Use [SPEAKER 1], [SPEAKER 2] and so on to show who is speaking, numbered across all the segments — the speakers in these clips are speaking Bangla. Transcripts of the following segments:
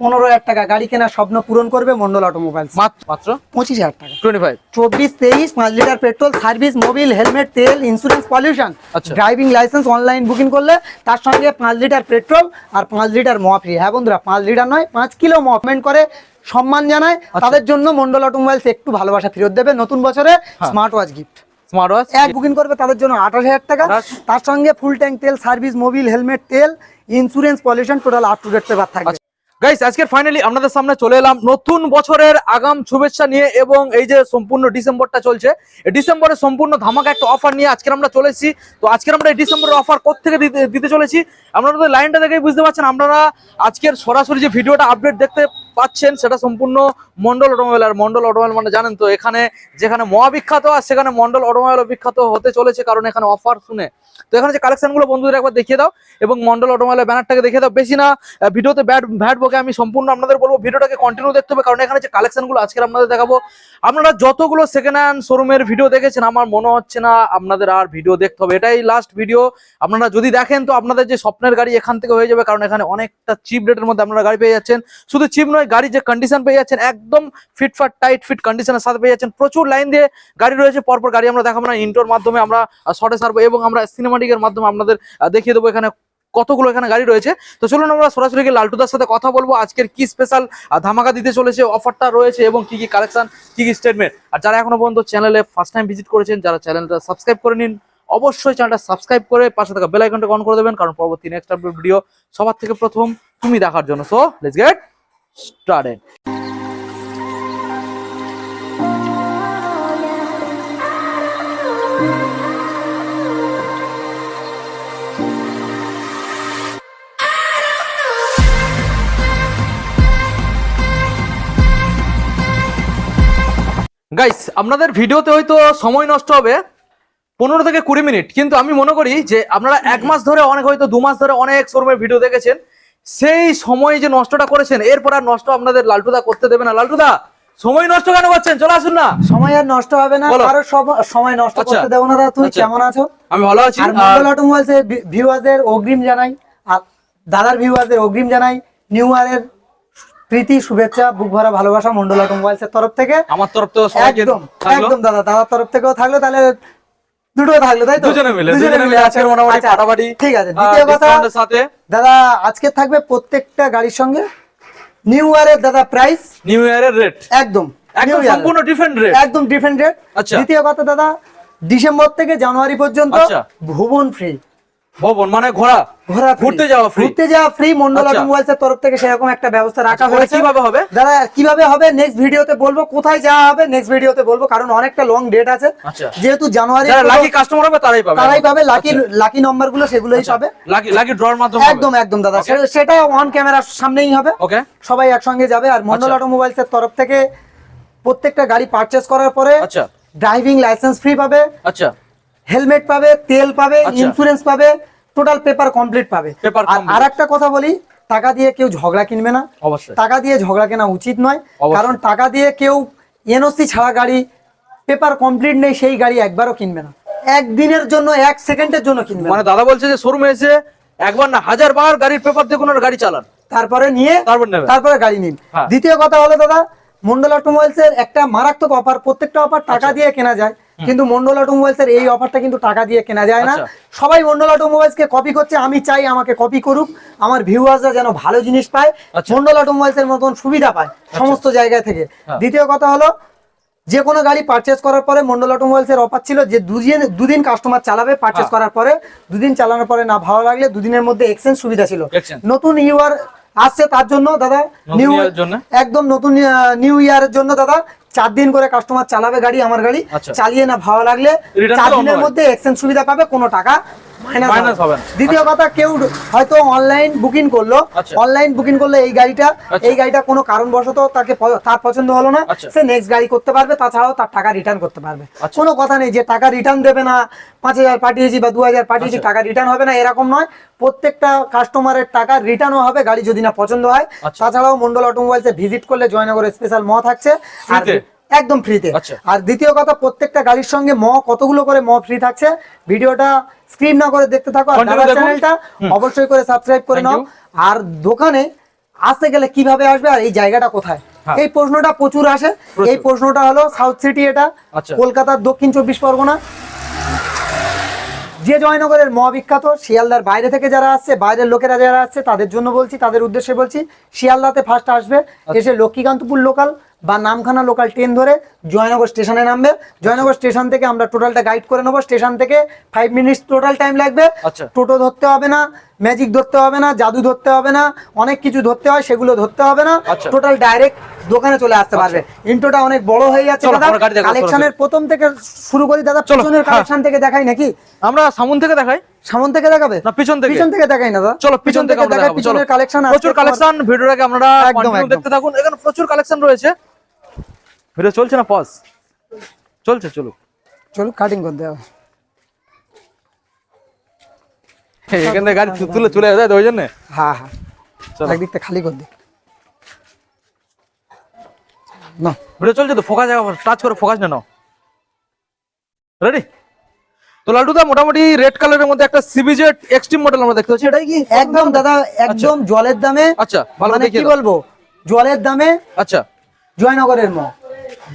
[SPEAKER 1] পনেরো হাজার টাকা। গাড়ি কেনার স্বপ্ন পূরণ করবে মন্ডল অটোমোবাইলস
[SPEAKER 2] মাত্র?
[SPEAKER 1] পঁচিশ হাজার টাকা।
[SPEAKER 2] টোয়েন্টি ফাইভ
[SPEAKER 1] চব্বিশ তেইশ পাঁচ litre petrol service mobil helmet তেল ইন্স্যুরেন্স পলিউশন
[SPEAKER 2] আচ্ছা।
[SPEAKER 1] ড্রাইভিং লাইসেন্স অনলাইন বুকিং করলে তার সঙ্গে পাঁচ লিটার পেট্রোল আর পাঁচ লিটার মহা ফ্রি হ্যাঁ বন্ধুরা পাঁচ লিটার নয় পাঁচ কিলো মুভমেন্ট করে সম্মান জানায়।
[SPEAKER 2] আচ্ছা।
[SPEAKER 1] তাদের জন্য মন্ডল অটোমোবাইলস একটু ভালোবাসা ফেরত দেবে। নতুন বছরে। Smart watch gift
[SPEAKER 2] smart watch
[SPEAKER 1] এক বুকিং করবে তাদের জন্য আঠাশ হাজার টাকা। তার সঙ্গে ফুল ট্যাঙ্ক তেল সার্ভিস মোবিল হেলমেট তেল insurance pollution total up to date paper থাকবে।
[SPEAKER 2] গাইস আজকে ফাইনালি আপনাদের সামনে চলে এলাম নতুন বছরের আগাম শুভেচ্ছা নিয়ে এবং এই যে সম্পূর্ণ ডিসেম্বরটা চলছে ডিসেম্বরে সম্পূর্ণ ধামাকা একটা অফার নিয়ে আজকে আমরা চলেছি তো আজকে আমরা এই ডিসেম্বরের অফার কোথেকে দিতে চলেছি? আপনারা তো লাইনটা দেখেই বুঝতে পারছেন, আপনারা আজকের সরাসরি যে ভিডিওটা আপডেট দেখতে পাচ্ছেন, সেটা সম্পূর্ণ মন্ডল অটোমোবাইল। আর মন্ডল অটোমোবাইল মানে জানেন তো, এখানে যেখানে মহা বিখ্যাত আর সেখানে মন্ডল অটোমোবাইল বিখ্যাত হতে চলেছে, কারণ এখানে অফার শুনে। তো এখানে যে কালেকশনগুলো বন্ধুদের একবার দেখিয়ে দাও, এবং মন্ডল অটোমোবাইলের ব্যানারটাকে দেখিয়ে দাও। বেশি না ভিডিওতে ব্যাট ভ্যাট বকে আমি সম্পূর্ণ আপনাদের বলব, ভিডিওটাকে কন্টিনিউ দেখতে হবে, কারণ এখানে যে কালেকশনগুলো আজকে আপনাদের দেখাবো, আপনারা যতগুলো সেকেন্ড হ্যান্ড শোরুমের ভিডিও দেখেছেন, আমার মনে হচ্ছে না আপনাদের আর ভিডিও দেখতে হবে। এটাই লাস্ট ভিডিও আপনারা যদি দেখেন তো আপনাদের যে স্বপ্নের গাড়ি এখান থেকে হয়ে যাবে, কারণ এখানে অনেকটা চিপ রেটের মধ্যে আপনারা গাড়ি পেয়ে যাচ্ছেন। শুধু চিপ নয় গাড়ির যে কন্ডিশন পেয়ে যাচ্ছেন, একদম ফিটফাট টাইট ফিট কন্ডিশনের সাথে পেয়ে যাচ্ছেন। প্রচুর লাইন দিয়ে গাড়ি রয়েছে, পরপর গাড়ি আমরা দেখাবো না। ইন্টোর মাধ্যমে আমরা শর্টে সারবো এবং আমরা সিনেমাটিকের মাধ্যমে আপনাদের দেখিয়ে দেবো এখানে কতগুলো এখানে গাড়ি রয়েছে। তো চলুন আমরা সরাসরি গিয়ে লালটুদার সাথে কথা বলব। আজকের কি স্পেশাল ধামাকা দিতে চলেছে অফারটা রয়েছে এবং কি কি কালেকশন কি কি স্টেটমেন্ট আর যারা এখনও পর্যন্ত চ্যানেলে ফার্স্ট টাইম ভিজিট করেছেন, যারা চ্যানেলটা সাবস্ক্রাইব করে নিন, অবশ্যই চ্যানেলটা সাবস্ক্রাইব করে পাশে থাকা বেল আইকনটা অন করে দেবেন, কারণ পরবর্তী নেক্সট আপডেট ভিডিও সবার থেকে প্রথম তুমি দেখার জন্য। So let's get started guys আপনাদের ভিডিওতে হয়তো সময় নষ্ট হবে, পনেরো থেকে কুড়ি মিনিট, কিন্তু আমি মনে করি যে আপনারা এক মাস ধরে অনেক হয়তো দু মাস ধরে অনেক শোরুমের ভিডিও দেখেছেন। সেই সময় যে নষ্টটা করেছেন এরপর আর নষ্ট আপনাদের লালটুদা করতে দেবে না। লালটুদা সময় নষ্ট কেন করছেন? চলে আসুন না।
[SPEAKER 1] সময় আর নষ্ট হবে না সব সময় নষ্ট
[SPEAKER 2] আচ্ছা।
[SPEAKER 1] করতে দেবো না তুমি
[SPEAKER 2] আচ্ছা।
[SPEAKER 1] কেমন আছো?
[SPEAKER 2] আমি ভালো আছি।
[SPEAKER 1] আর
[SPEAKER 2] আর
[SPEAKER 1] মন্ডল অটোমোবাইলস এর ভিউয়ারদের অগ্রিম জানাই আর দাদার ভিউয়ারদের অগ্রিম জানাই নিউ ইয়ারের প্রীতি শুভেচ্ছা বুক ভরা ভালোবাসা মন্ডল অটোমোবাইলস এর তরফ থেকে।
[SPEAKER 2] আমার তরফ থেকে
[SPEAKER 1] একদম একদম দাদা দাদার তরফ থেকেও থাকল তাহলে দুটো থাকল তাই তো?
[SPEAKER 2] দুজনে মিলে দুজনে মিলে আজকের মোটামুটি
[SPEAKER 1] আচ্ছা,
[SPEAKER 2] ফাটাফাটি
[SPEAKER 1] ঠিক আছে দ্বিতীয় কথা
[SPEAKER 2] সাথে
[SPEAKER 1] দাদা আজকে থাকবে প্রত্যেকটা গাড়ির সঙ্গে? নিউ ইয়ারের দাদা প্রাইস
[SPEAKER 2] নিউ ইয়ারের রেট
[SPEAKER 1] একদম
[SPEAKER 2] একদম
[SPEAKER 1] ডিফেন্ড
[SPEAKER 2] সম্পূর্ণ ডিফারেন্ট রেট
[SPEAKER 1] একদম ডিফারেন্ট রেট
[SPEAKER 2] আচ্ছা।
[SPEAKER 1] দ্বিতীয় কথা দাদা ডিসেম্বর থেকে জানুয়ারি পর্যন্ত
[SPEAKER 2] আচ্ছা।
[SPEAKER 1] ভুবন ফ্রি
[SPEAKER 2] ভবন মানে
[SPEAKER 1] ঘোরা free।
[SPEAKER 2] ঘুরতে যাওয়া।
[SPEAKER 1] ঘুরতে যাওয়া ফ্রি মন্ডল
[SPEAKER 2] আচ্ছা।
[SPEAKER 1] অটোমোবাইলস এর তরফ থেকে সেরকম একটা ব্যবস্থা রাখা
[SPEAKER 2] আচ্ছা,
[SPEAKER 1] হয়েছে।
[SPEAKER 2] কীভাবে হবে?
[SPEAKER 1] দাদা কীভাবে হবে? নেক্সট ভিডিওতে বলব। কোথায় যাওয়া হবে? নেক্সট ভিডিওতে বলব। কারণ অনেকটা লং ডেট আছে।
[SPEAKER 2] আচ্ছা।
[SPEAKER 1] যেহেতু জানুয়ারি
[SPEAKER 2] যারা লাকি কাস্টমার হবে তারাই পাবে।
[SPEAKER 1] তারাই পাবে। লাকি। লাকি নম্বরগুলো সেগুলোই পাবে।
[SPEAKER 2] লাকি লাকি ড্রর মাধ্যমে।
[SPEAKER 1] একদম একদম দাদা. সেটা অন ক্যামেরার সামনেই হবে।
[SPEAKER 2] ওকে
[SPEAKER 1] সবাই একসঙ্গে যাবে। আর মন্ডল। অটোমোবাইলস এর তরফ থেকে প্রত্যেকটা গাড়ি পারচেস করার পরে
[SPEAKER 2] আচ্ছা।
[SPEAKER 1] ড্রাইভিং লাইসেন্স ফ্রি পাবে।
[SPEAKER 2] আচ্ছা।
[SPEAKER 1] হেলমেট পাবে তেল পাবে
[SPEAKER 2] আচ্ছা।
[SPEAKER 1] ইন্স্যুরেন্স পাবে টোটাল পেপার কমপ্লিট পাবে। আর একটা কথা বলি টাকা দিয়ে কেউ ঝগড়া কিনবে না। টাকা দিয়ে ঝগড়া কেনা উচিত নয় কারণ টাকা দিয়ে কেউ এনওসি ছাড়া গাড়ি পেপার কমপ্লিট নেই সেই গাড়ি একবারও কিনবে না। একদিনের জন্য এক সেকেন্ডের জন্য কিনবে
[SPEAKER 2] মানে দাদা বলছে যে শোরুমে এসে একবার না হাজার বার গাড়ির পেপার দেখুন আর গাড়ি চালান।
[SPEAKER 1] তারপরে নিয়ে
[SPEAKER 2] তারপরে
[SPEAKER 1] গাড়ি নিন।
[SPEAKER 2] হ্যাঁ।
[SPEAKER 1] দ্বিতীয় কথা হলো দাদা মন্ডল অটোমোবাইলস এর একটা মারাত্মক অফার প্রত্যেকটা অফার
[SPEAKER 2] আচ্ছা।
[SPEAKER 1] টাকা দিয়ে কেনা যায়। কিন্তু মন্ডল অটোমোবাইলস এর এই অফারটা কিন্তু টাকা দিয়ে কেনা যায় না
[SPEAKER 2] আচ্ছা।
[SPEAKER 1] সবাই মন্ডল অটোমোবাইলস কে কপি করছে আমি চাই আমাকে কপি করুক আমার ভিউয়ার্সরা যেন ভালো জিনিস পায়
[SPEAKER 2] আচ্ছা।
[SPEAKER 1] মন্ডল অটোমোবাইলস এর মতন সুবিধা পায় সমস্ত জায়গা থেকে
[SPEAKER 2] হ্যাঁ।
[SPEAKER 1] দ্বিতীয় কথা হলো যে কোনো গাড়ি পারচেস করার পরে মন্ডল অটোমোবাইলস এর অফার ছিল যে দুদিন দুদিন কাস্টমার চালাবে পারচেস
[SPEAKER 2] হ্যাঁ।
[SPEAKER 1] করার পরে দুদিন চালানোর পরে না ভালো লাগলে দুদিনের মধ্যে এক্সচেঞ্জ সুবিধা ছিল। নতুন ইউআর আসছে তার জন্য দাদা নিউ? একদম নতুন নিউ ইয়ারের জন্য দাদা চার দিন করে কাস্টমার চালাবে গাড়ি আমার গাড়ি
[SPEAKER 2] আচ্ছা।
[SPEAKER 1] চালিয়ে না ভালো লাগলে চার দিনের মধ্যে এক্সচেঞ্জ সুবিধা পাবে কোনো টাকা মাইনাস
[SPEAKER 2] হবে না।
[SPEAKER 1] দ্বিতীয় কথা কেউ হয়তো অনলাইন বুকিং করল
[SPEAKER 2] আচ্ছা।
[SPEAKER 1] অনলাইন বুকিং করলে এই গাড়িটা
[SPEAKER 2] আচ্ছা।
[SPEAKER 1] এই গাড়িটা কোনো কারণবশত তাকে তার পছন্দ হলো না
[SPEAKER 2] আচ্ছা।
[SPEAKER 1] সে নেক্সট গাড়ি করতে পারবে তাছাড়াও তার টাকা রিটার্ন করতে পারবে
[SPEAKER 2] আচ্ছা।
[SPEAKER 1] কোনো কথা নেই যে টাকা রিটার্ন দেবে না পাঁচ হাজার পাঠিয়েছি বা দু হাজার পাঠিয়েছি
[SPEAKER 2] আচ্ছা।
[SPEAKER 1] টাকা রিটার্ন হবে না এরকম নয় প্রত্যেকটা কাস্টমারের টাকা রিটার্নও হবে গাড়ি যদি না পছন্দ হয়
[SPEAKER 2] আচ্ছা।
[SPEAKER 1] তাছাড়াও মন্ডল অটোমোবাইলসে ভিজিট করলে জয়নগর স্পেশাল ম থাকছে আর একদম ফ্রিতে
[SPEAKER 2] আচ্ছা।
[SPEAKER 1] আর দ্বিতীয় কথা প্রত্যেকটা গাড়ির সঙ্গে ম কতগুলো করে ম ফ্রি থাকছে ভিডিওটা স্ক্রিন না করে দেখতে থাকো আর চ্যানেলটা অবশ্যই করে সাবস্ক্রাইব করে নাও। আর দোকানে আসতে গেলে কীভাবে আসবে আর এই জায়গাটা কোথায়?
[SPEAKER 2] হ্যাঁ।
[SPEAKER 1] এই প্রশ্নটা প্রচুর আসে। এই প্রশ্নটা হলো সাউথ সিটি এটা।
[SPEAKER 2] আচ্ছা।
[SPEAKER 1] কলকাতার দক্ষিণ চব্বিশ পরগনা। যে জয়নগরের মহাবিখ্যাত শিয়ালদার বাইরে থেকে যারা আসছে বাইরের লোকেরা যারা আসছে তাদের জন্য বলছি তাদের উদ্দেশ্যে বলছি শিয়ালদাতে ফার্স্ট আসবে।
[SPEAKER 2] আচ্ছা।
[SPEAKER 1] এসে লক্ষ্মীকান্তপুর লোকাল বা নামখানা লোকাল ট্রেন ধরে জয়নগর স্টেশনে নামবে। জয়নগর স্টেশন থেকে আমরা টোটালটা গাইড করে নেব। স্টেশন থেকে ফাইভ মিনিটস টোটাল টাইম লাগবে।
[SPEAKER 2] আচ্ছা।
[SPEAKER 1] টোটো ধরতে হবে না ম্যাজিক ধরতে হবে না জাদু ধরতে হবে না অনেক কিছু ধরতে হয় সেগুলো ধরতে হবে না।
[SPEAKER 2] আচ্ছা।
[SPEAKER 1] টোটাল ডাইরেক্ট দোকানে চলে আসতে পারবে। ইন্টোটা অনেক বড় হয়ে যাচ্ছে দাদা।
[SPEAKER 2] আমরা
[SPEAKER 1] কালেকশনের প্রথম থেকে শুরু করি দাদা। পিছনের
[SPEAKER 2] হ্যাঁ।
[SPEAKER 1] কালেকশন থেকে দেখাই নাকি?
[SPEAKER 2] আমরা সামুন থেকে দেখাই?
[SPEAKER 1] সামন থেকে দেখাবে?
[SPEAKER 2] না পিছন থেকে।
[SPEAKER 1] পিছন থেকে দেখাই না দাদা।
[SPEAKER 2] চলো পিছন থেকে
[SPEAKER 1] দেখাই পিছনের কালেকশন
[SPEAKER 2] প্রচুর কালেকশন ভিডিওটাকে আপনারা
[SPEAKER 1] একদম, একদম।
[SPEAKER 2] দেখতে থাকুন। এখানে প্রচুর কালেকশন রয়েছে। ভিডিও চলছে না? পজ চলছে চলো
[SPEAKER 1] চলো কাটিং করে দেওয়া
[SPEAKER 2] এখান থেকে গাড়ি তুলে চলে যায় ওই জন্য?
[SPEAKER 1] হ্যাঁ হ্যাঁ।
[SPEAKER 2] চলো।
[SPEAKER 1] একদিক থেকে খালি করে দিই। না।
[SPEAKER 2] ভিডিও চলছে তো ফোকাস টাচ করে ফোকাস না নাও। রেডি তো লালটুদা মোটামুটি রেড কালারের মধ্যে একটা সিবিজেড এক্সট্রিম মডেল আমরা দেখতে পাচ্ছি। এটাই কি?
[SPEAKER 1] একদম দাদা একদম জলের দামে
[SPEAKER 2] আচ্ছা ভালো
[SPEAKER 1] মানে কি বলব? জলের দামে
[SPEAKER 2] আচ্ছা।
[SPEAKER 1] জয়নগরের মহ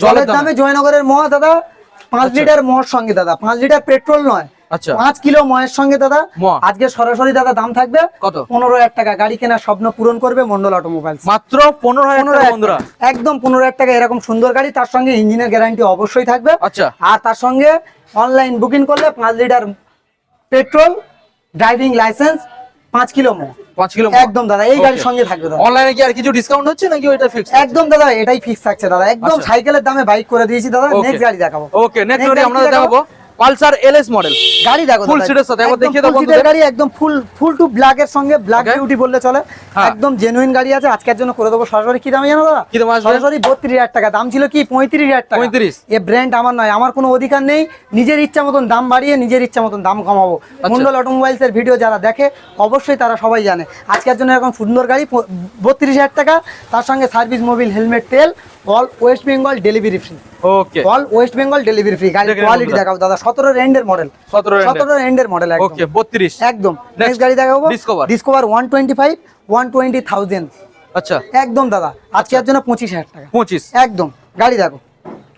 [SPEAKER 2] জলের দামে?
[SPEAKER 1] জয়নগরের মহ দাদা পাঁচ লিটার মহর সঙ্গে দাদা পাঁচ লিটার পেট্রোল নয়
[SPEAKER 2] আচ্ছা।
[SPEAKER 1] পাঁচ কিলো মহের সঙ্গে দাদা আজকে সরাসরি দাদা দাম থাকবে
[SPEAKER 2] কত?
[SPEAKER 1] পনেরো হাজার টাকা। গাড়ি কেনার স্বপ্ন পূরণ করবে মন্ডল অটোমোবাইলস
[SPEAKER 2] মাত্র পনেরো হাজার।
[SPEAKER 1] একদম পনেরো হাজার টাকা এরকম সুন্দর গাড়ি তার সঙ্গে ইঞ্জিনের গ্যারান্টি অবশ্যই থাকবে।
[SPEAKER 2] আচ্ছা।
[SPEAKER 1] আর তার সঙ্গে অনলাইন বুকিং করলে পাঁচ লিটার পেট্রোল ড্রাইভিং লাইসেন্স পাঁচ কিলো মো
[SPEAKER 2] পাঁচ কিলো
[SPEAKER 1] একদম দাদা এই গাড়ির সঙ্গে থাকবে দাদা।
[SPEAKER 2] অনলাইনে কি আর কিছু ডিসকাউন্ট হচ্ছে নাকি ওইটা ফিক্স
[SPEAKER 1] একদম দাদা এটাই ফিক্স থাকছে দাদা। একদম
[SPEAKER 2] আচ্ছা।
[SPEAKER 1] সাইকেলের দামে বাইক করে দিয়েছি দাদা নেক্সট গাড়ি দেখাবো।
[SPEAKER 2] ওকে নেক্সট গাড়ি আমরা দেখাবো? Pulsar LS model.
[SPEAKER 1] গাড়ি দেখো
[SPEAKER 2] seat এর সাথে একবার দেখিয়ে দাও বন্ধুদের।
[SPEAKER 1] গাড়ি একদম ফুল ফুল টু ব্ল্যাক এর সঙ্গে ব্ল্যাক. বিউটি বললে চলে।
[SPEAKER 2] হ্যাঁ।
[SPEAKER 1] একদম জেনুইন গাড়ি আছে। আজকের জন্য করে দেবো। সরাসরি কি দামে জানো দাদা?
[SPEAKER 2] কি দাম আসবে?
[SPEAKER 1] সরাসরি বত্রিশ হাজার টাকা। দাম ছিল কি? পঁয়ত্রিশ হাজার টাকা।
[SPEAKER 2] 35
[SPEAKER 1] এ ব্র্যান্ড আমার নয়। আমার কোনো অধিকার নেই। নিজের ইচ্ছা মতন দাম বাড়িয়ে নিজের ইচ্ছা মতন দাম কমাবো।
[SPEAKER 2] আচ্ছা।
[SPEAKER 1] মন্ডল অটোমোবাইলস এর ভিডিও যারা দেখে অবশ্যই তারা সবাই জানে। আজকের জন্য এরকম সুন্দর গাড়ি বত্রিশ হাজার টাকা। তার সঙ্গে সার্ভিস মোবিল হেলমেট তেল all West Bengal delivery free
[SPEAKER 2] okay
[SPEAKER 1] all West Bengal delivery free গাড়ির কোয়ালিটি। দেখাবো দাদা। সতেরো রেন্ডের মডেল
[SPEAKER 2] 17 end এর।
[SPEAKER 1] সতেরো রেন্ডের মডেল
[SPEAKER 2] ওকে বত্রিশ।
[SPEAKER 1] একদম। নেক্সট গাড়ি দেখাবো।
[SPEAKER 2] Discover
[SPEAKER 1] Discover one twenty five one twenty thousand
[SPEAKER 2] আচ্ছা।
[SPEAKER 1] একদম দাদা। আজকের জন্য পঁচিশ হাজার টাকা।
[SPEAKER 2] পঁচিশ।
[SPEAKER 1] একদম। গাড়ি দেখো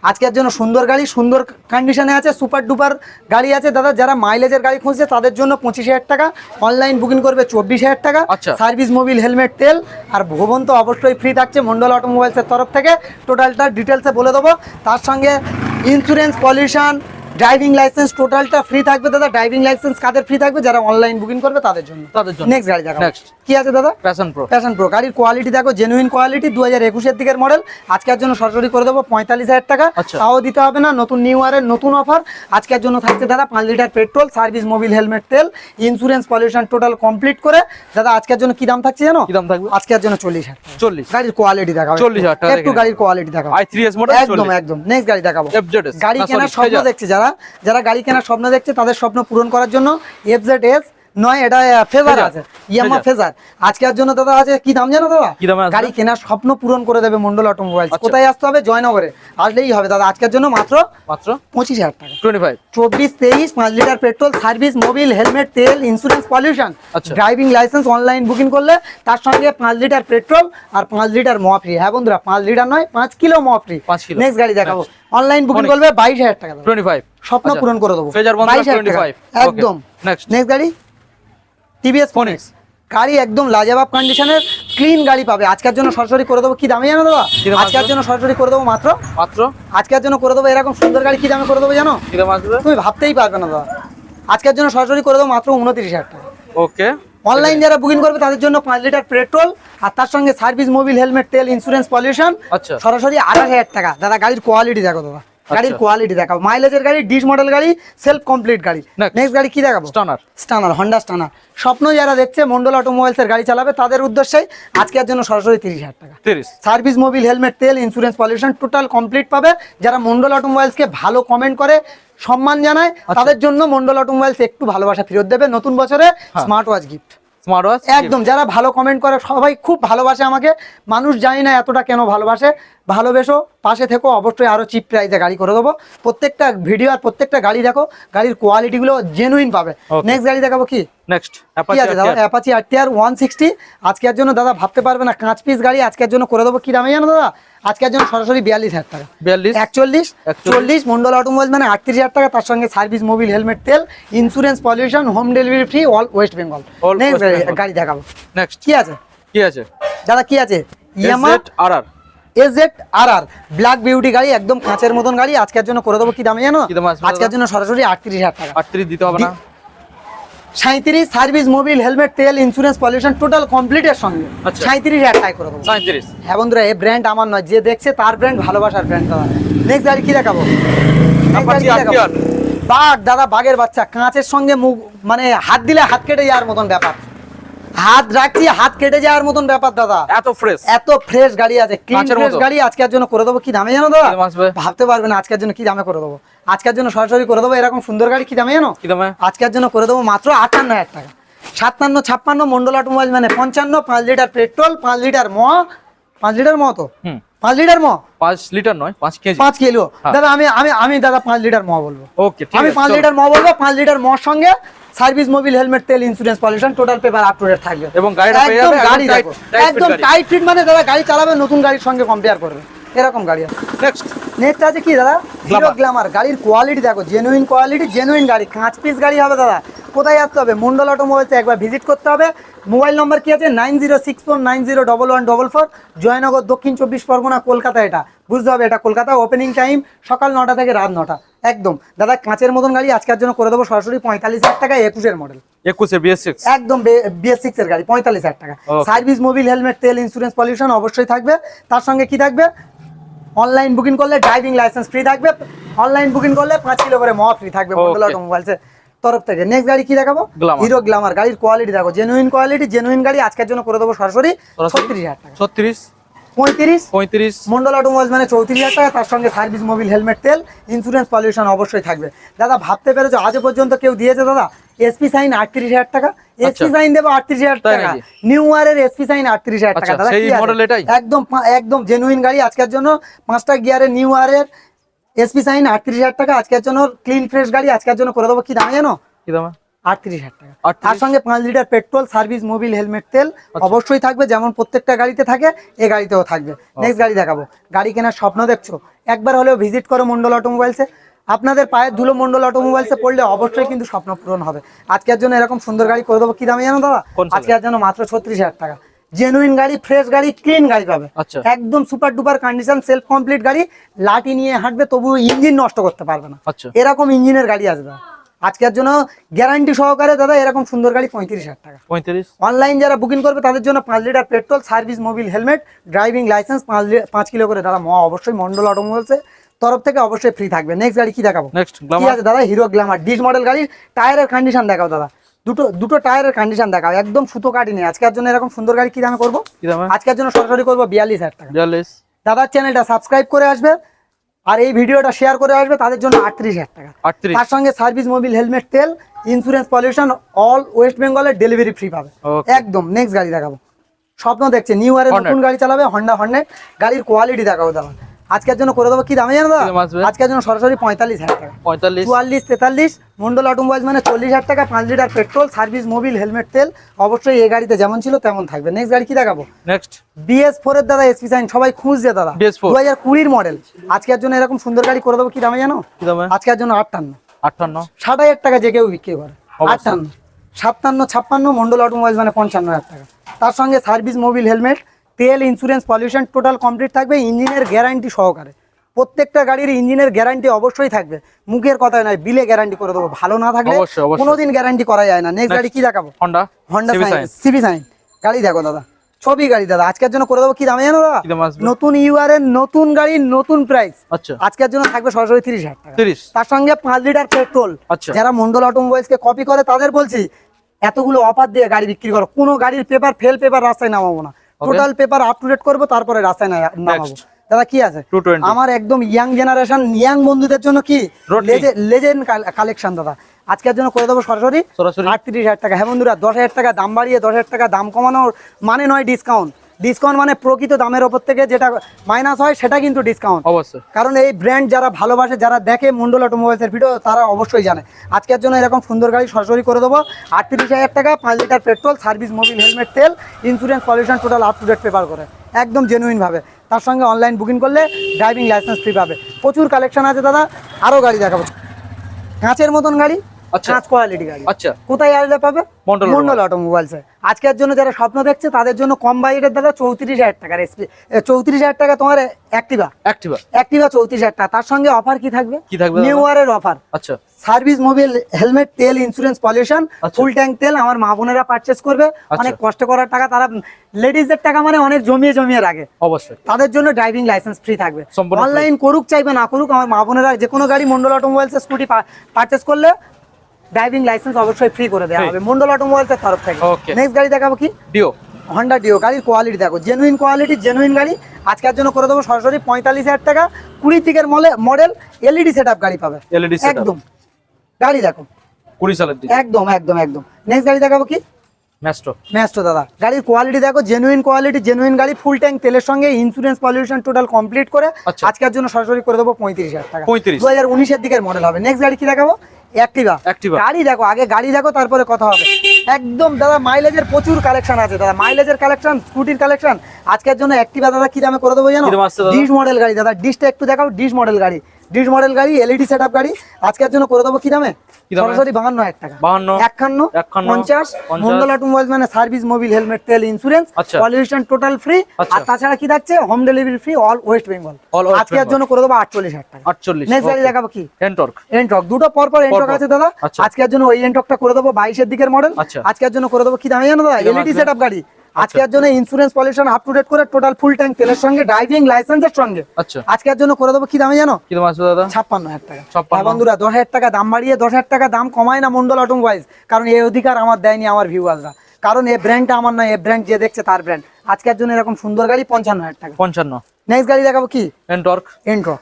[SPEAKER 1] আজকের জন্য সুন্দর গাড়ি সুন্দর কন্ডিশনে আছে সুপার ডুপার গাড়ি আছে। দাদা যারা মাইলেজের গাড়ি খুঁজছে তাদের জন্য পঁচিশ হাজার টাকা। অনলাইন বুকিং করবে চব্বিশ হাজার টাকা।
[SPEAKER 2] আচ্ছা।
[SPEAKER 1] সার্ভিস মোবিল হেলমেট তেল। আর ভুবন তো অবশ্যই ফ্রি থাকছে মন্ডল অটোমোবাইলসের তরফ থেকে। টোটালটা ডিটেলসে বলে দেবো। তার সঙ্গে ইন্স্যুরেন্স পলিউশন ড্রাইভিং লাইসেন্স টোটালটা ফ্রি থাকবে দাদা ড্রাইভিং লাইসেন্স কাদের ফ্রি থাকবে? যারা অনলাইন বুকিং করবে তাদের জন্য।
[SPEAKER 2] তাদের জন্য।
[SPEAKER 1] নেক্সট গাড়ি দেখো
[SPEAKER 2] Next.
[SPEAKER 1] কি আছে দাদা?
[SPEAKER 2] প্যাশন প্রো
[SPEAKER 1] প্যাশন প্রো গাড়ির কোয়ালিটি দেখো জেনুইন কোয়ালিটি দু হাজার একুশের দিকের মডেল আজকের জন্য সরাসরি করে দেবো পঁয়তাল্লিশ হাজার টাকা।
[SPEAKER 2] আচ্ছা।
[SPEAKER 1] তাও দিতে হবে না নতুন নিউ ইয়ারের নতুন অফার আজকের জন্য থাকছে দাদা পাঁচ litre petrol service mobil helmet তেল ইন্স্যুরেন্স পলিউশন টোটাল কমপ্লিট করে। দাদা আজকের জন্য কি দাম থাকছে জানো?
[SPEAKER 2] কি দাম থাকবে?
[SPEAKER 1] আজকের জন্য চল্লিশ হাজার টাকা।
[SPEAKER 2] চল্লিশ।
[SPEAKER 1] গাড়ির কোয়ালিটি দেখাবো।
[SPEAKER 2] 40,000 টাকা
[SPEAKER 1] একটু গাড়ির কোয়ালিটি
[SPEAKER 2] থ্রি এস মডেল
[SPEAKER 1] একদম একদম। নেক্সট গাড়ি দেখাবো।
[SPEAKER 2] FZS
[SPEAKER 1] গাড়ি কেনার স্বপ্ন দেখছে যারা যারা যারা গাড়ি কেনার স্বপ্ন দেখছে তাদের স্বপ্ন পূরণ করার জন্য এফ জেড এস নয় এটা ফেজার আছে। ইয়ামা। ফেজার। আজকের জন্য দাদা আছে কি দাম জানো দাদা?
[SPEAKER 2] কি দামে
[SPEAKER 1] গাড়ি কেনার স্বপ্ন পূরণ করে দেবে মন্ডল অটোমোবাইল
[SPEAKER 2] আচ্ছা।
[SPEAKER 1] কোথায় আসতে হবে? জয়নগরে। আসলেই হবে দাদা আজকের জন্য মাত্র
[SPEAKER 2] মাত্র?
[SPEAKER 1] পঁচিশ হাজার টাকা।
[SPEAKER 2] টোয়েন্টি ফাইভ
[SPEAKER 1] চব্বিশ তেইশ পাঁচ litre petrol service mobil helmet তেল ইন্স্যুরেন্স পলিউশন
[SPEAKER 2] আচ্ছা।
[SPEAKER 1] ড্রাইভিং লাইসেন্স অনলাইন বুকিং করলে তার সঙ্গে পাঁচ লিটার পেট্রোল আর পাঁচ লিটার মহা ফ্রি হ্যাঁ বন্ধুরা পাঁচ লিটার নয় পাঁচ কিলো মহা ফ্রি
[SPEAKER 2] পাঁচ কিলো।
[SPEAKER 1] নেক্সট গাড়ি দেখাবো। অনলাইন বুকিং করবে বাইশ হাজার টাকা।
[SPEAKER 2] টোয়েন্টি ফাইভ
[SPEAKER 1] স্বপ্ন পূরণ করে দেবো। বাইশ হাজার টাকা। একদম।
[SPEAKER 2] নেক্সট
[SPEAKER 1] নেক্সট গাড়ি? টিভিএস ফোনিক্স গাড়ি একদম লাজবাব কন্ডিশনের ক্লিন গাড়ি পাবে। আজকের জন্য সরাসরি করে দেবো। কি দামে জানো দাদা? আজকের জন্য সরাসরি করে দেবো মাত্র?
[SPEAKER 2] মাত্র?
[SPEAKER 1] আজকের জন্য করে দেবো এরকম সুন্দর গাড়ি কি দামে করে দেবো জানো? তুমি ভাবতেই পারবে না দাদা। আজকের জন্য সরাসরি করে দেবো মাত্র উনত্রিশ হাজার টাকা।
[SPEAKER 2] ওকে।
[SPEAKER 1] অনলাইন যারা বুকিং করবে তাদের জন্য পাঁচ লিটার পেট্রোল আর তার সঙ্গে সার্ভিস মোবিল হেলমেট তেল ইন্স্যুরেন্স পলিউশন সরাসরি আঠাশ হাজার টাকা। দাদা গাড়ির কোয়ালিটি দেখো দাদা। গাড়ির
[SPEAKER 2] আচ্ছা।
[SPEAKER 1] কোয়ালিটি দেখাও মাইলেজের গাড়ি ডিস মডেল গাড়ি সেলফ কমপ্লিট গাড়ি. নেক্সট গাড়ি কি দেখাবো?
[SPEAKER 2] স্টানার
[SPEAKER 1] স্টানার হন্ডা স্টানার স্বপ্ন যারা দেখছে মন্ডল অটোমোবাইলস এর গাড়ি চালাবে তাদের উদ্দেশ্যে আজকের জন্য সরাসরি তিরিশ হাজার টাকা।
[SPEAKER 2] তিরিশ।
[SPEAKER 1] সার্ভিস মোবিল হেলমেট তেল ইন্স্যুরেন্স পলিউশন টোটাল কমপ্লিট পাবে। যারা মন্ডল অটোমোবাইলসকে ভালো কমেন্ট করে সম্মান জানায়
[SPEAKER 2] আচ্ছা।
[SPEAKER 1] তাদের জন্য মন্ডল অটোমোবাইলস একটু ভালোবাসা ফেরত দেবে। নতুন বছরে। Smart watch gift
[SPEAKER 2] smart watch
[SPEAKER 1] একদম যারা ভালো কমেন্ট করে সবাই খুব ভালোবাসে আমাকে। মানুষ জানি না এতটা কেন ভালোবাসে। ভালোবেসো পাশে থেকো অবশ্যই আরও চিপ প্রাইসে গাড়ি করে দেবো। প্রত্যেকটা ভিডিও আর প্রত্যেকটা গাড়ি দেখো গাড়ির কোয়ালিটিগুলো জেনুইন পাবে। নেক্সট গাড়ি দেখাবো কি?
[SPEAKER 2] নেক্সট
[SPEAKER 1] কি আছে দাদা? অ্যাপাচি আরটিআর ওয়ান সিক্সটি আজকের জন্য দাদা ভাবতে পারবে না কাঁচ পিস গাড়ি আজকের জন্য করে দেবো। কি দামে জানো দাদা? আজকের জন্য সরাসরি বিয়াল্লিশ হাজার টাকা।
[SPEAKER 2] বিয়াল্লিশ?
[SPEAKER 1] একচল্লিশ। চল্লিশ? মন্ডল অটোমোবাইল মানে আটত্রিশ হাজার টাকা তার সঙ্গে সার্ভিস মোবিল হেলমেট তেল insurance pollution home delivery free all West Bengal. গাড়ি দেখাবো।
[SPEAKER 2] নেক্সট
[SPEAKER 1] কি আছে?
[SPEAKER 2] কি আছে?
[SPEAKER 1] দাদা কি আছে? Yamaha
[SPEAKER 2] A Z R R
[SPEAKER 1] A Z R R black beauty গাড়ি একদম কাঁচের মতন গাড়ি। আজকের জন্য করে দেবো কি দামে জানো? আজকের জন্য সরাসরি আটত্রিশ হাজার টাকা।
[SPEAKER 2] আটত্রিশ দিতে হবে না?
[SPEAKER 1] সাঁত্রিশ সার্ভিস মোবিল হেলমেট তেল ইন্স্যুরেন্স পলিউশন টোটাল কমপ্লিটের সঙ্গে।
[SPEAKER 2] আচ্ছা।
[SPEAKER 1] সাঁত্রিশ হাজার টাকা করে। দেবো
[SPEAKER 2] সাঁত্রিশ
[SPEAKER 1] হ্যাঁ বন্ধুরা এই ব্র্যান্ড আমার নয়। যে দেখছে তার ব্র্যান্ড ভালোবাসার ব্র্যান্ড দাদা নেক্সট গাড়ি কি দেখাবো? বাঘ দাদা বাঘের বাচ্চা। কাঁচের সঙ্গে মুখ মানে হাত দিলে হাত কেটে যাওয়ার মতন ব্যাপার। হাত রাখছি হাত কেটে যাওয়ার মতন ব্যাপার দাদা।
[SPEAKER 2] এত ফ্রেশ
[SPEAKER 1] এত ফ্রেশ গাড়ি আছে। ক্লিন ফ্রেশ গাড়ি আজকের জন্য করে দেবো। কি দামে জানো দাদা? ভাবতে পারবে না আজকের জন্য কি দামে করে দেবো। আজকের জন্য সরাসরি করে দেবো। এরকম সুন্দর গাড়ি কি দামে জানো?
[SPEAKER 2] কি দামে?
[SPEAKER 1] আজকের জন্য করে দেবো মাত্র আটান্ন হাজার টাকা। সাতান্ন ছাপ্পান্ন মন্ডল অটোমোবাইল মানে পঞ্চান্ন পাঁচ লিটার পেট্রোল পাঁচ লিটার ম পাঁচ লিটার ম তো? পাঁচ লিটার ম?
[SPEAKER 2] পাঁচ লিটার নয় পাঁচ কেজি।
[SPEAKER 1] পাঁচ কিলো
[SPEAKER 2] হ্যাঁ।
[SPEAKER 1] দাদা আমি আমি আমি দাদা পাঁচ লিটার ম বলব।
[SPEAKER 2] ওকে
[SPEAKER 1] আমি পাঁচ লিটার ম বলব পাঁচ লিটার মর সঙ্গে সার্ভিস মোবিল হেলমেট তেল insurance pollution total paper up to date থাকবে।
[SPEAKER 2] এবং গাড়িটা
[SPEAKER 1] একদম গাড়ি একদম টাইট ফিট মানে দাদা গাড়ি চালাবে নতুন গাড়ির সঙ্গে কম্পেয়ার করবে। এরকম গাড়ি আছে।
[SPEAKER 2] নেক্সট
[SPEAKER 1] নেক্সট আছে কি দাদা? হিরো গ্ল্যামার গাড়ির কোয়ালিটি দেখো জেনুইন কোয়ালিটি জেনুইন গাড়ি। কাঁচ পিস গাড়ি হবে দাদা। কোথায় আসতে হবে? মন্ডল অটোমোবাইলসে একবার ভিজিট করতে হবে। মোবাইল নম্বর কি আছে? Nine zero six four nine zero double one double four. Joynagar Dakshin Chabbish Pargana Kolkata এটা। বুঝতে হবে এটা কলকাতা ওপেনিং টাইম সকাল নটা থেকে রাত নটা। একদম। দাদা কাঁচের মতন গাড়ি আজকের জন্য করে দেবো সরাসরি পঁয়তাল্লিশ হাজার টাকা একুশের মডেল
[SPEAKER 2] একুশে বিএস সিক্স
[SPEAKER 1] একদম বিএস সিক্স এর গাড়ি পঁয়তাল্লিশ হাজার টাকা। সার্ভিস মোবিল হেলমেট তেল ইন্স্যুরেন্স পলিউশন অবশ্যই থাকবে। তার সঙ্গে কি থাকবে? অনলাইন বুকিং করলে ড্রাইভিং লাইসেন্স ফ্রি থাকবে অনলাইন বুকিং করলে পাঁচ কিলো করে মহা ফ্রি থাকবে মন্ডল. অটোমোবাইলসের তরফ থেকে। নেক্সট গাড়ি কি দেখাবো? হিরো গ্লামার গাড়ির কোয়ালিটি দেখো জেনুইন কোয়ালিটি জেনুইন গাড়ি আজকের জন্য করে দেবো সরাসরি? ছত্রিশ হাজার টাকা।
[SPEAKER 2] ছত্রিশ?
[SPEAKER 1] পঁয়ত্রিশ?
[SPEAKER 2] পঁয়ত্রিশ।
[SPEAKER 1] মন্ডল অটোমোবাইল মানে চৌত্রিশ হাজার টাকা তার সঙ্গে সার্ভিস মোবিল হেলমেট তেল ইন্স্যুরেন্স পলিউশন অবশ্যই থাকবে। দাদা ভাবতে পেরেছ? আজও পর্যন্ত কেউ দিয়েছে দাদা? এসপি সাইন আটত্রিশ হাজার টাকা এসপি সাইন দেবো আটত্রিশ হাজার
[SPEAKER 2] আচ্ছা।
[SPEAKER 1] টাকা? নিউ ইয়ারের এসপি সাইন আটত্রিশ হাজার টাকা।
[SPEAKER 2] আচ্ছা,
[SPEAKER 1] দাদা? একদম একদম জেনুইন গাড়ি আজকের জন্য পাঁচটা গিয়ারের নিউ ইয়ারের এসপি সাইন আটত্রিশ হাজার টাকা আজকের জন্য ক্লিন ফ্রেশ গাড়ি আজকের জন্য করে দেবো। কি দামে জানো?
[SPEAKER 2] কি দামে?
[SPEAKER 1] আটত্রিশ হাজার টাকা।
[SPEAKER 2] 38
[SPEAKER 1] তার সঙ্গে পাঁচ litre petrol service mobil helmet তেল
[SPEAKER 2] আচ্ছা।
[SPEAKER 1] অবশ্যই থাকবে। যেমন প্রত্যেকটা গাড়িতে থাকে এই গাড়িতেও থাকবে। নেক্সট গাড়ি দেখাবো। গাড়ি কেনার স্বপ্ন দেখছ? একবার হলেও ভিজিট করো মন্ডল অটোমোবাইলসে আপনাদের পায়ের ধুলো মন্ডল অটোমোবাইলসে পড়লে অবশ্যই কিন্তু স্বপ্ন পূরণ হবে। আজকের জন্য এরকম সুন্দর গাড়ি করে দেবো। কি দামে জানো দাদা? আজকের জন্য মাত্র ছত্রিশ হাজার টাকা। জেনুইন গাড়ি ফ্রেশ গাড়ি ক্লিন গাড়ি পাবে।
[SPEAKER 2] আচ্ছা।
[SPEAKER 1] একদম super duper condition self complete গাড়ি। লাঠি নিয়ে হাঁটবে তবু ইঞ্জিন নষ্ট করতে পারবে না।
[SPEAKER 2] আচ্ছা।
[SPEAKER 1] এরকম ইঞ্জিনের গাড়ি আসবে আজকের জন্য গ্যারান্টি সহকারে দাদা এরকম সুন্দর গাড়ি পঁয়ত্রিশ হাজার টাকা।
[SPEAKER 2] পঁয়ত্রিশ?
[SPEAKER 1] অনলাইন যারা বুকিং করবে তাদের জন্য পাঁচ litre petrol service mobil helmet driving licence পাঁচ কিলো করে। দাদা ম অবশ্যই মন্ডল অটোমোবাইলসে তরফ থেকে অবশ্যই ফ্রি থাকবে। নেক্সট গাড়ি কি দেখাবো?
[SPEAKER 2] নেক্সট
[SPEAKER 1] কি আছে দাদা? হিরো গ্ল্যামার ডিস মডেল গাড়ি টায়ারের কন্ডিশন দেখাও দাদা। দুটো দুটো টায়ারের কন্ডিশন দেখাও। একদম সুতো কাটি নেই। আজকের জন্য এরকম সুন্দর গাড়ি কি দামে করব? আজকের জন্য সরাসরি করব বিয়াল্লিশ হাজার টাকা।
[SPEAKER 2] বিয়াল্লিশ।
[SPEAKER 1] দাদার চ্যানেলটা সাবস্ক্রাইব করে আসবে আর এই ভিডিওটা শেয়ার করে আসবে তাদের জন্য আটত্রিশ হাজার টাকা। তার সঙ্গে সার্ভিস মোবিল হেলমেট তেল ইন্স্যুরেন্স পলিউশন অল ওয়েস্ট বেঙ্গলের ডেলিভারি ফ্রি পাবে। একদম। নেক্সট গাড়ি দেখাবো। স্বপ্ন দেখছে। নিউ ইয়ারের। নতুন গাড়ি চালাবে। হন্ডা হন্ডেট গাড়ির কোয়ালিটি দেখাবো দাদা। আজকের জন্য করে দেবো কি দামে জানো? আজকের জন্য সরাসরি পঁয়তাল্লিশ হাজার টাকা।
[SPEAKER 2] পঁয়তাল্লিশ?
[SPEAKER 1] চুয়াল্লিশ তেতাল্লিশ মন্ডল অটোমোবাইল মানে চল্লিশ হাজার টাকা পাঁচ litre petrol service mobil helmet তেল। অবশ্যই এই গাড়িতে যেমন ছিল তেমন থাকবে। নেক্সট গাড়ি কি দেখাবো?
[SPEAKER 2] নেক্সট
[SPEAKER 1] বিএস ফোর এর দাদা এসপি সাইন সবাই খুঁজছে দাদা।
[SPEAKER 2] BS4
[SPEAKER 1] দু হাজার কুড়ির মডেল আজকের জন্য এরকম সুন্দর গাড়ি করে দেবো কি দামে জানো? আজকের জন্য আটান্ন।
[SPEAKER 2] আটান্ন?
[SPEAKER 1] ষাট হাজার টাকা যে কেউ বিক্রি করে। আটান্ন সাতান্ন ছাপ্পান্ন মন্ডল অটোমোবাইল মানে পঞ্চান্ন হাজার টাকা। তার সঙ্গে সার্ভিস মোবিল হেলমেট তেল ইন্স্যুরেন্স পলিউশন টোটাল কমপ্লিট থাকবে ইঞ্জিনের গ্যারান্টি সহকারে। প্রত্যেকটা গাড়ির ইঞ্জিনের গ্যারান্টি অবশ্যই থাকবে। মুখের কথা নয় বিলে গ্যারান্টি করে দেবো। ভালো না থাকলে। কোনোদিন গ্যারান্টি করা যায় না। নেক্সট গাড়ি কি দেখাবো?
[SPEAKER 2] হন্ডা
[SPEAKER 1] হন্ডা সিবি সাইন গাড়ি দেখো দাদা। ছবি গাড়ি দাদা। আজকের জন্য করে দেবো কি দামে জানো দাদা? নতুন ইউআর এর নতুন গাড়ি নতুন প্রাইস
[SPEAKER 2] আচ্ছা।
[SPEAKER 1] আজকের জন্য থাকবে সরাসরি তিরিশ হাজার টাকা। তার সঙ্গে পাঁচ লিটার পেট্রোল
[SPEAKER 2] আচ্ছা।
[SPEAKER 1] যারা মন্ডল অটোমোবাইলস কে কপি করে তাদের বলছি এতগুলো অফার দিয়ে গাড়ি বিক্রি করো। কোনো গাড়ির পেপার ফেল পেপার রাস্তায় নামাবো না। Total paper up to date করব তারপরে রাস্তায় নামাবো। দাদা কি আছে? আমার একদম ইয়াং জেনারেশন ইয়াং বন্ধুদের জন্য কি? লেজেন্ড কালেকশন দাদা। আজকের জন্য করে দেবো সরাসরি।
[SPEAKER 2] সরাসরি।
[SPEAKER 1] আটত্রিশ হাজার টাকা। হ্যাঁ বন্ধুরা দশ হাজার টাকা দাম বাড়িয়ে দশ হাজার টাকা দাম কমানোর মানে নয় ডিসকাউন্ট ডিসকাউন্ট মানে প্রকৃত দামের ওপর থেকে যেটা মাইনাস হয় সেটা কিন্তু ডিসকাউন্ট
[SPEAKER 2] অবশ্যই।
[SPEAKER 1] কারণ এই ব্র্যান্ড যারা ভালোবাসে যারা দেখে মন্ডল অটোমোবাইলসের ভিডিও তারা অবশ্যই জানে। আজকের জন্য এরকম সুন্দর গাড়ি সরাসরি করে দেবো। আটত্রিশ হাজার টাকা পাঁচ litre petrol service mobil helmet তেল insurance pollution total up to date paper করে। একদম জেনুইনভাবে তার সঙ্গে অনলাইন বুকিং করলে ড্রাইভিং লাইসেন্স ফ্রি পাবে। প্রচুর কালেকশন আছে দাদা। আরও গাড়ি দেখাবো। কাঁচের মতন গাড়ি। কাঁচ কোয়ালিটি গাড়ি।
[SPEAKER 2] আচ্ছা।
[SPEAKER 1] কোথায় আসলে পাবে?
[SPEAKER 2] মন্ডল
[SPEAKER 1] মন্ডল আজকের জন্য যারা স্বপ্ন দেখছে তাদের জন্য কম বাজেটের দাদা চৌত্রিশ হাজার টাকার চৌত্রিশ হাজার টাকা তোমার অ্যাক্টিভা
[SPEAKER 2] অ্যাক্টিভা
[SPEAKER 1] অ্যাক্টিভা চৌত্রিশ হাজার টাকা। তার সঙ্গে অফার কি থাকবে?
[SPEAKER 2] কি থাকবে?
[SPEAKER 1] নিউ ইয়ারের অফার
[SPEAKER 2] আচ্ছা।
[SPEAKER 1] সার্ভিস মোবিল হেলমেট তেল ইন্স্যুরেন্স পলিউশন
[SPEAKER 2] আচ্ছা।
[SPEAKER 1] ফুল ট্যাঙ্ক তেল আমার মা বোনেরা পারচেস করবে।
[SPEAKER 2] আচ্ছা।
[SPEAKER 1] অনেক কষ্ট করার টাকা তারা লেডিসদের টাকা মানে অনেক জমিয়ে জমিয়ে রাখে।
[SPEAKER 2] অবশ্যই।
[SPEAKER 1] তাদের জন্য ড্রাইভিং লাইসেন্স ফ্রি থাকবে। অনলাইন করুক চাইবে না করুক আমার মা বোনেরা যে কোনো গাড়ি মন্ডল অটোমোবাইলস স্কুটি পারচেস করলে ড্রাইভিং লাইসেন্স অবশ্যই ফ্রি করে দেওয়া হবে। মন্ডল অটোমোবাইলসের তরফ থেকে। নেক্সট গাড়ি দেখাবো কি?
[SPEAKER 2] ডিও
[SPEAKER 1] হন্ডা ডিও গাড়ির কোয়ালিটি দেখো। জেনুইন কোয়ালিটি জেনুইন গাড়ি। আজকের জন্য করে দেবো সরাসরি পঁয়তাল্লিশ হাজার টাকা। কুড়ি থেকে মডেল এলইডি সেট গাড়ি পাবে।
[SPEAKER 2] এলইডি
[SPEAKER 1] একদম। গাড়ি দেখো।
[SPEAKER 2] কুড়ি সালের দিকে।
[SPEAKER 1] একদম একদম একদম। নেক্সট গাড়ি দেখাবো কি?
[SPEAKER 2] ম্যাস্ট্রো
[SPEAKER 1] ম্যাস্ট্রো দাদা। গাড়ির কোয়ালিটি দেখো জেনুইন কোয়ালিটি জেনুইন গাড়ি ফুল ট্যাঙ্ক তেলের সঙ্গে ইন্স্যুরেন্স পলিউশন টোটাল কমপ্লিট করে
[SPEAKER 2] আচ্ছা।
[SPEAKER 1] আজকের জন্য সরাসরি করে দেবো পঁয়ত্রিশ হাজার টাকা।
[SPEAKER 2] 35
[SPEAKER 1] দু হাজার উনিশের দিকের মডেল হবে। নেক্সট গাড়ি কি দেখাবো? অ্যাক্টিভা
[SPEAKER 2] অ্যাক্টিভা
[SPEAKER 1] গাড়ি দেখো আগে গাড়ি দেখো তারপরে কথা হবে। একদম দাদা মাইলেজের প্রচুর কালেকশন আছে। দাদা মাইলেজের কালেকশন স্কুটির কালেকশন আজকের জন্য অ্যাক্টিভা দাদা কি দামে করে দেবো জানো? ডিশ মডেল গাড়ি দাদা ডিশটা একটু দেখাও ডিশ মডেল গাড়ি। ডিশ মডেল গাড়ি এলইডি সেট গাড়ি। আজকের জন্য করে দেবো কি দামে? সরাসরি বাহান্ন হাজার টাকা।
[SPEAKER 2] বাহান্ন
[SPEAKER 1] একান্ন
[SPEAKER 2] একান্ন,
[SPEAKER 1] পঞ্চাশ।
[SPEAKER 2] পঞ্চাশ।
[SPEAKER 1] মন্ডল অটোমোবাইল মানে সার্ভিস মোবিল হেলমেট তেল ইন্স্যুরেন্স
[SPEAKER 2] আচ্ছা।
[SPEAKER 1] পলিউশন টোটাল ফ্রি
[SPEAKER 2] আচ্ছা।
[SPEAKER 1] আর তাছাড়া কি থাকছে? Home delivery free all West Bengal আজকের জন্য করে দেবো আটচল্লিশ হাজার টাকা।
[SPEAKER 2] আটচল্লিশ
[SPEAKER 1] নেক্সট গাড়ি দেখাবো কি?
[SPEAKER 2] এন্টর্ক
[SPEAKER 1] দুটো পর পর আছে দাদা।
[SPEAKER 2] আচ্ছা।
[SPEAKER 1] আজকের জন্য ওই করে দেবো বাইশের দিকের মডেল
[SPEAKER 2] আচ্ছা।
[SPEAKER 1] আজকের জন্য করে দেবো কি দামে জানো দাদা? এলইডি
[SPEAKER 2] সেট
[SPEAKER 1] সেটআপ গাড়ি। আজকের জন্য insurance pollution up to date করে টোটাল ফুল ট্যাঙ্ক তেলের সঙ্গে ড্রাইভিং লাইসেন্সের সঙ্গে।
[SPEAKER 2] আচ্ছা।
[SPEAKER 1] আজকের জন্য করে দেবো কি দামে জানো?
[SPEAKER 2] কি দাম আসবে দাদা?
[SPEAKER 1] ছাপ্পান্ন হাজার টাকা।
[SPEAKER 2] ছাপ্পান্ন।
[SPEAKER 1] হ্যাঁ বন্ধুরা দশ হাজার টাকা দাম বাড়িয়ে দশ হাজার টাকা দাম কমায় না মন্ডল অটোমোবাইলস কারণ এই অধিকার আমার দেয়নি আমার ভিউয়ার্সরা কারণ এই ব্র্যান্ডটা আমার নয় এই ব্র্যান্ড যে দেখছে তার ব্র্যান্ড আজকের জন্য এরকম সুন্দর গাড়ি পঞ্চান্ন হাজার টাকা।
[SPEAKER 2] পঞ্চান্ন।
[SPEAKER 1] নেক্সট গাড়ি দেখাবো কি?
[SPEAKER 2] এন্টর্ক
[SPEAKER 1] এন্ট্রো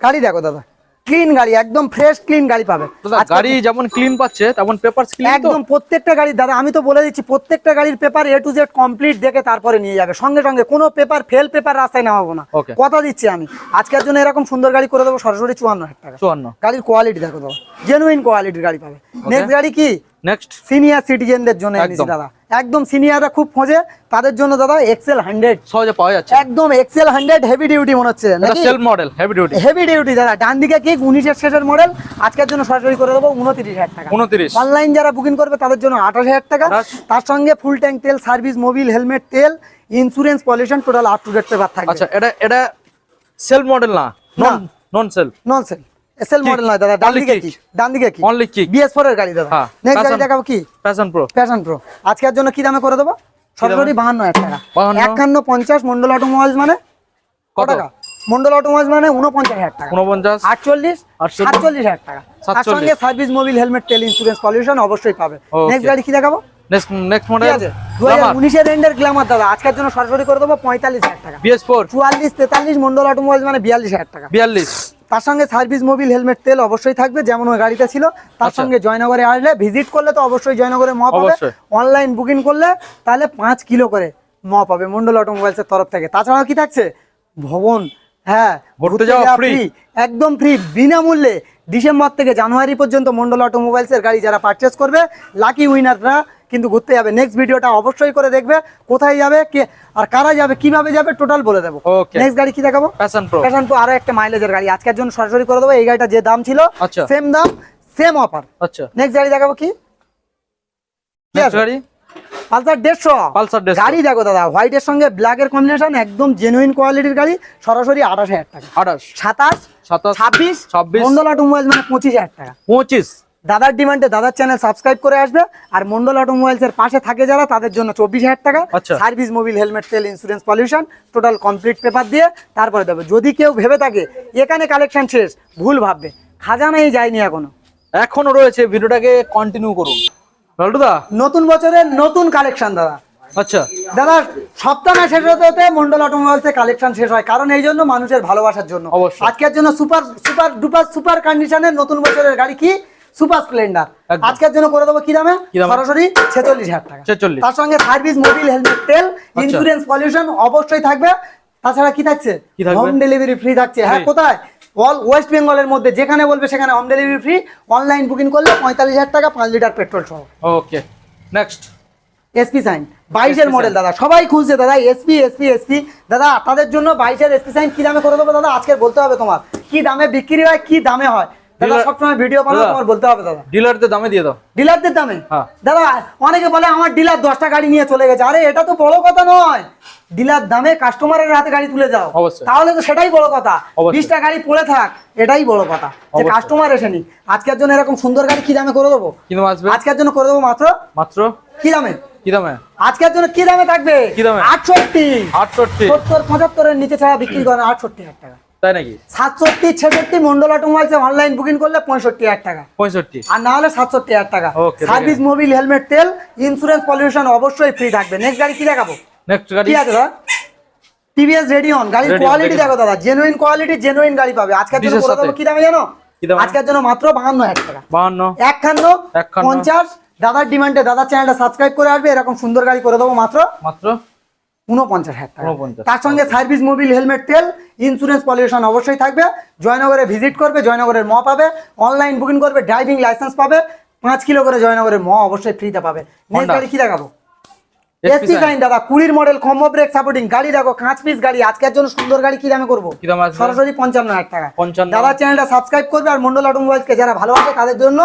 [SPEAKER 1] গাড়ি দেখো দাদা। ক্লিন গাড়ি একদম ফ্রেশ ক্লিন গাড়ি পাবে।
[SPEAKER 2] গাড়ি যেমন ক্লিন পাচ্ছে তেমন পেপার
[SPEAKER 1] একদম প্রত্যেকটা গাড়ি দাদা আমি তো বলে দিচ্ছি প্রত্যেকটা গাড়ির paper A to Z complete দেখে তারপরে নিয়ে যাবে। সঙ্গে সঙ্গে কোনো পেপার ফেল পেপার রাস্তায় নামাবো না। কথা দিচ্ছি আমি। আজকের জন্য এরকম সুন্দর গাড়ি করে দেবো সরাসরি চুয়ান্ন হাজার টাকা।
[SPEAKER 2] চুয়ান্ন।
[SPEAKER 1] গাড়ির কোয়ালিটি দেখো দাদা। জেনুইন কোয়ালিটির গাড়ি পাবে। নেক্সট গাড়ি কি?
[SPEAKER 2] নেক্সট
[SPEAKER 1] সিনিয়র সিটিজেনদের জন্য এনেছি দাদা। একদম সিনিয়ররা খুব খোঁজে তাদের জন্য দাদা এক্সেল হান্ড্রেড
[SPEAKER 2] সহজে পাওয়া যাচ্ছে।
[SPEAKER 1] একদম এক্সেল হান্ড্রেড হেভি ডিউটি মনে হচ্ছে।
[SPEAKER 2] Self model heavy duty
[SPEAKER 1] heavy duty দাদা। ডান দিকে কি উনিশের শেষের মডেল আজকের জন্য সরাসরি করে দেবো উনত্রিশ হাজার টাকা।
[SPEAKER 2] উনত্রিশ।
[SPEAKER 1] অনলাইন যারা বুকিং করবে তাদের জন্য আঠাশ হাজার টাকা। তার সঙ্গে ফুল ট্যাঙ্ক তেল সার্ভিস মোবিল হেলমেট তেল insurance pollution total up to date paper থাকবে।
[SPEAKER 2] আচ্ছা এটা এটা সেলফ মডেল না? Non non self
[SPEAKER 1] non self SL. Model নয় দাদা ডান দিকে কি? ডান দিকে কি?
[SPEAKER 2] অনলি কিক
[SPEAKER 1] বিএস ফোর এর গাড়ি দাদা।
[SPEAKER 2] হ্যাঁ,
[SPEAKER 1] নেক্সট গাড়ি দেখাবো কি?
[SPEAKER 2] প্যাশন প্রো
[SPEAKER 1] প্যাশন প্রো আজকের জন্য কি দামে করে দেবো? সরাসরি বাহান্ন হাজার টাকা।
[SPEAKER 2] বাহান্ন।
[SPEAKER 1] একান্ন পঞ্চাশ মন্ডল অটোমোবাইলস মানে? কত? টাকা? মন্ডল অটোমোবাইলস মানে উনপঞ্চাশ হাজার টাকা।
[SPEAKER 2] উনপঞ্চাশ
[SPEAKER 1] আটচল্লিশ
[SPEAKER 2] আটচল্লিশ।
[SPEAKER 1] সাতচল্লিশ হাজার টাকা। তার সঙ্গে service mobil helmet insurance pollution অবশ্যই পাবে। নেক্সট গাড়ি কি দেখাবো?
[SPEAKER 2] নেক্সট নেক্সট মডেল
[SPEAKER 1] আছে? দু হাজার উনিশের এন্ডের গ্ল্যামার দাদা। আজকের জন্য সরাসরি করে দেবো পঁয়তাল্লিশ হাজার টাকা।
[SPEAKER 2] বিএস ফোর
[SPEAKER 1] চুয়াল্লিশ তেতাল্লিশ মন্ডল অটোমোবাইল মানে বিয়াল্লিশ হাজার টাকা।
[SPEAKER 2] বিয়াল্লিশ।
[SPEAKER 1] তার সঙ্গে সার্ভিস মোবিল হেলমেট তেল অবশ্যই থাকবে যেমন ওই গাড়িটা ছিল। তার
[SPEAKER 2] আচ্ছা।
[SPEAKER 1] সঙ্গে জয়নগরে আসলে ভিজিট করলে তো অবশ্যই জয়নগরে ম পাবে। অনলাইন বুকিং করলে তাহলে পাঁচ কিলো করে ম পাবে মন্ডল অটোমোবাইলসের তরফ থেকে। তাছাড়াও কি থাকছে? ভবন হ্যাঁ
[SPEAKER 2] ঘুরতে যাওয়া free।
[SPEAKER 1] একদম ফ্রি বিনামূল্যে ডিসেম্বর থেকে জানুয়ারি পর্যন্ত মন্ডল অটোমোবাইলসের গাড়ি যারা পারচেস করবে লাকি উইনাররা কিন্তু ঘুরতে যাবে। নেক্সট ভিডিওটা অবশ্যই করে দেখবে কোথায় যাবে কে আর কারা যাবে কীভাবে যাবে টোটাল বলে দেবো. নেক্সট গাড়ি কি দেখাবো?
[SPEAKER 2] প্যাশন প্রো
[SPEAKER 1] প্যাশন তো আরও একটা মাইলেজের গাড়ি। আজকের জন্য সরাসরি করে দেবো এই গাড়িটা যে দাম ছিল
[SPEAKER 2] আচ্ছা।
[SPEAKER 1] সেম দাম সেম অফার
[SPEAKER 2] আচ্ছা।
[SPEAKER 1] নেক্সট গাড়ি দেখাবো কি?
[SPEAKER 2] গাড়ি?
[SPEAKER 1] পালসার দেড়শো।
[SPEAKER 2] পালসার
[SPEAKER 1] গাড়ি দেখো দাদা হোয়াইটের সঙ্গে ব্ল্যাকের কম্বিনেশন একদম জেনুইন কোয়ালিটির গাড়ি সরাসরি আঠাশ হাজার টাকা।
[SPEAKER 2] আঠাশ।
[SPEAKER 1] সাতাশ
[SPEAKER 2] সাতাশ
[SPEAKER 1] ছাব্বিশ মানে পঁচিশ হাজার টাকা।
[SPEAKER 2] পঁচিশ।
[SPEAKER 1] দাদার ডিমান্ডে দাদার চ্যানেল সাবস্ক্রাইব করে আসবে। আর মন্ডল অটোমোবাইলস এর পাশে থাকে যারা তাদের জন্য চব্বিশ হাজার টাকা। সার্ভিস মোবিল হেলমেট তেল insurance pollution total complete paper দিয়ে তারপরে দেবে। যদি কেউ ভেবে থাকে এখানে কালেকশন শেষ ভুল ভাববে। খাজানাই যায়নি এখনও।
[SPEAKER 2] এখনও রয়েছে ভিডিওটাকে কন্টিনিউ করুন। লালটুদা
[SPEAKER 1] নতুন বছরের নতুন কালেকশন দাদা।
[SPEAKER 2] আচ্ছা।
[SPEAKER 1] দাদা সপ্তাহ না শেষ হতে হতে মন্ডল অটোমোবাইলস কালেকশন শেষ হয় কারণ এই জন্য মানুষের ভালোবাসার জন্য। আজকের জন্য সুপার সুপার ডুপার সুপার কন্ডিশনের নতুন বছরের গাড়ি কি? Super Splendor. আজকের জন্য করে দেবো কি দামে? সরাসরি ছেচল্লিশ হাজার টাকা।
[SPEAKER 2] 46
[SPEAKER 1] তার সঙ্গে সার্ভিস মোবিল হেলমেট তেল
[SPEAKER 2] আচ্ছা।
[SPEAKER 1] ইন্স্যুরেন্স পলিউশন অবশ্যই থাকবে। তাছাড়া কি থাকছে? হোম ডেলিভারি ফ্রি থাকছে। হ্যাঁ কোথায়? অল ওয়েস্ট বেঙ্গলের মধ্যে যেখানে বলবে সেখানে home delivery free online booking করলে পঁয়তাল্লিশ হাজার টাকা পাঁচ লিটার পেট্রোল সহ।
[SPEAKER 2] ওকে নেক্সট
[SPEAKER 1] এসপি সাইন বাইশের মডেল দাদা। সবাই খুঁজছে দাদা। এসপি এসপি এসপি দাদা তাদের জন্য বাইশের এসপি সাইন কি দামে করে দেবো দাদা? আজকে বলতে হবে তোমার। কি দামে বিক্রি হয় কি দামে হয়? দাদা সবসময় ভিডিও বানাও তোমার বলতে হবে দাদা।
[SPEAKER 2] ডিলারদের দামে দিয়ে দাও।
[SPEAKER 1] ডিলারদের দামে?
[SPEAKER 2] হ্যাঁ।
[SPEAKER 1] দাদা অনেকে বলে আমার ডিলার দশটা গাড়ি নিয়ে চলে গেছে। আরে এটা তো বড় কথা নয়। ডিলার দামে কাস্টমারের হাতে গাড়ি তুলে তাহলে তো সেটাই বড় কথা। বিশটা গাড়ি পড়ে থাক এটাই বড় কথা। যে। কাস্টমার এসেনি আজকের জন্য এরকম সুন্দর গাড়ি কি দামে করে দেবো? আজকের জন্য করে দেবো মাত্র?
[SPEAKER 2] মাত্র?
[SPEAKER 1] কি দামে?
[SPEAKER 2] কি দামে?
[SPEAKER 1] আজকের জন্য কি দামে থাকবে?
[SPEAKER 2] কি দামে?
[SPEAKER 1] আটষট্টি।
[SPEAKER 2] আটষট্টি।
[SPEAKER 1] সত্তর পঁচাত্তরের নিচে ছাড়া বিক্রি করে না আটষট্টি হাজার টাকা।
[SPEAKER 2] তাই নাকি?
[SPEAKER 1] সাতষট্টি ছেষট্টি মন্ডল অটোমোবাইলসে অনলাইন বুকিং করলে পঁয়ষট্টি হাজার টাকা।
[SPEAKER 2] পঁয়ষট্টি।
[SPEAKER 1] আর না হলে সাতষট্টি হাজার টাকা। সার্ভিস মোবিল হেলমেট তেল ইন্স্যুরেন্স পলিউশন অবশ্যই ফ্রি থাকবে। নেক্সট গাড়ি কি দেখাবো?
[SPEAKER 2] নেক্সট গাড়ি?
[SPEAKER 1] কি আছে দাদা? টিভিএস রেডিয়ন গাড়ির কোয়ালিটি দেখো দাদা। জেনুইন কোয়ালিটি জেনুইন গাড়ি পাবে। আজকের জন্য করে দেবো কি দামে জানো? আজকের জন্য মাত্র বাহান্ন হাজার টাকা।
[SPEAKER 2] বাহান্ন।
[SPEAKER 1] পঞ্চাশ। দাদার ডিমান্ডে দাদার চ্যানেলটা সাবস্ক্রাইব করে আসবে। এরকম সুন্দর গাড়ি করে দেবো মাত্র।
[SPEAKER 2] মাত্র?
[SPEAKER 1] উনপঞ্চাশ হাজার টাকা। তার সঙ্গে সার্ভিস মোবিল হেলমেট তেল ইন্স্যুরেন্স পলিউশন অবশ্যই থাকবে। জয়নগরে ভিজিট করবে জয়নগরের ম পাবে। অনলাইন বুকিং করবে ড্রাইভিং লাইসেন্স পাবে। পাঁচ কিলো করে জয়নগরের ম অবশ্যই ফ্রিতে পাবে। নেক্সট গাড়ি কি দেখাবো? এসপি সাইন দাদা কুড়ির মডেল কম্বো ব্রেক সাপোর্টিং গাড়ি দেখো কাঁচ পিস গাড়ি। আজকের জন্য সুন্দর গাড়ি কি দামে করব? সরাসরি পঞ্চান্ন হাজার টাকা। দাদা চ্যানেলটা সাবস্ক্রাইব করবে আর মন্ডল অটোমোবাইলসকে যারা ভালোবাসে তাদের জন্য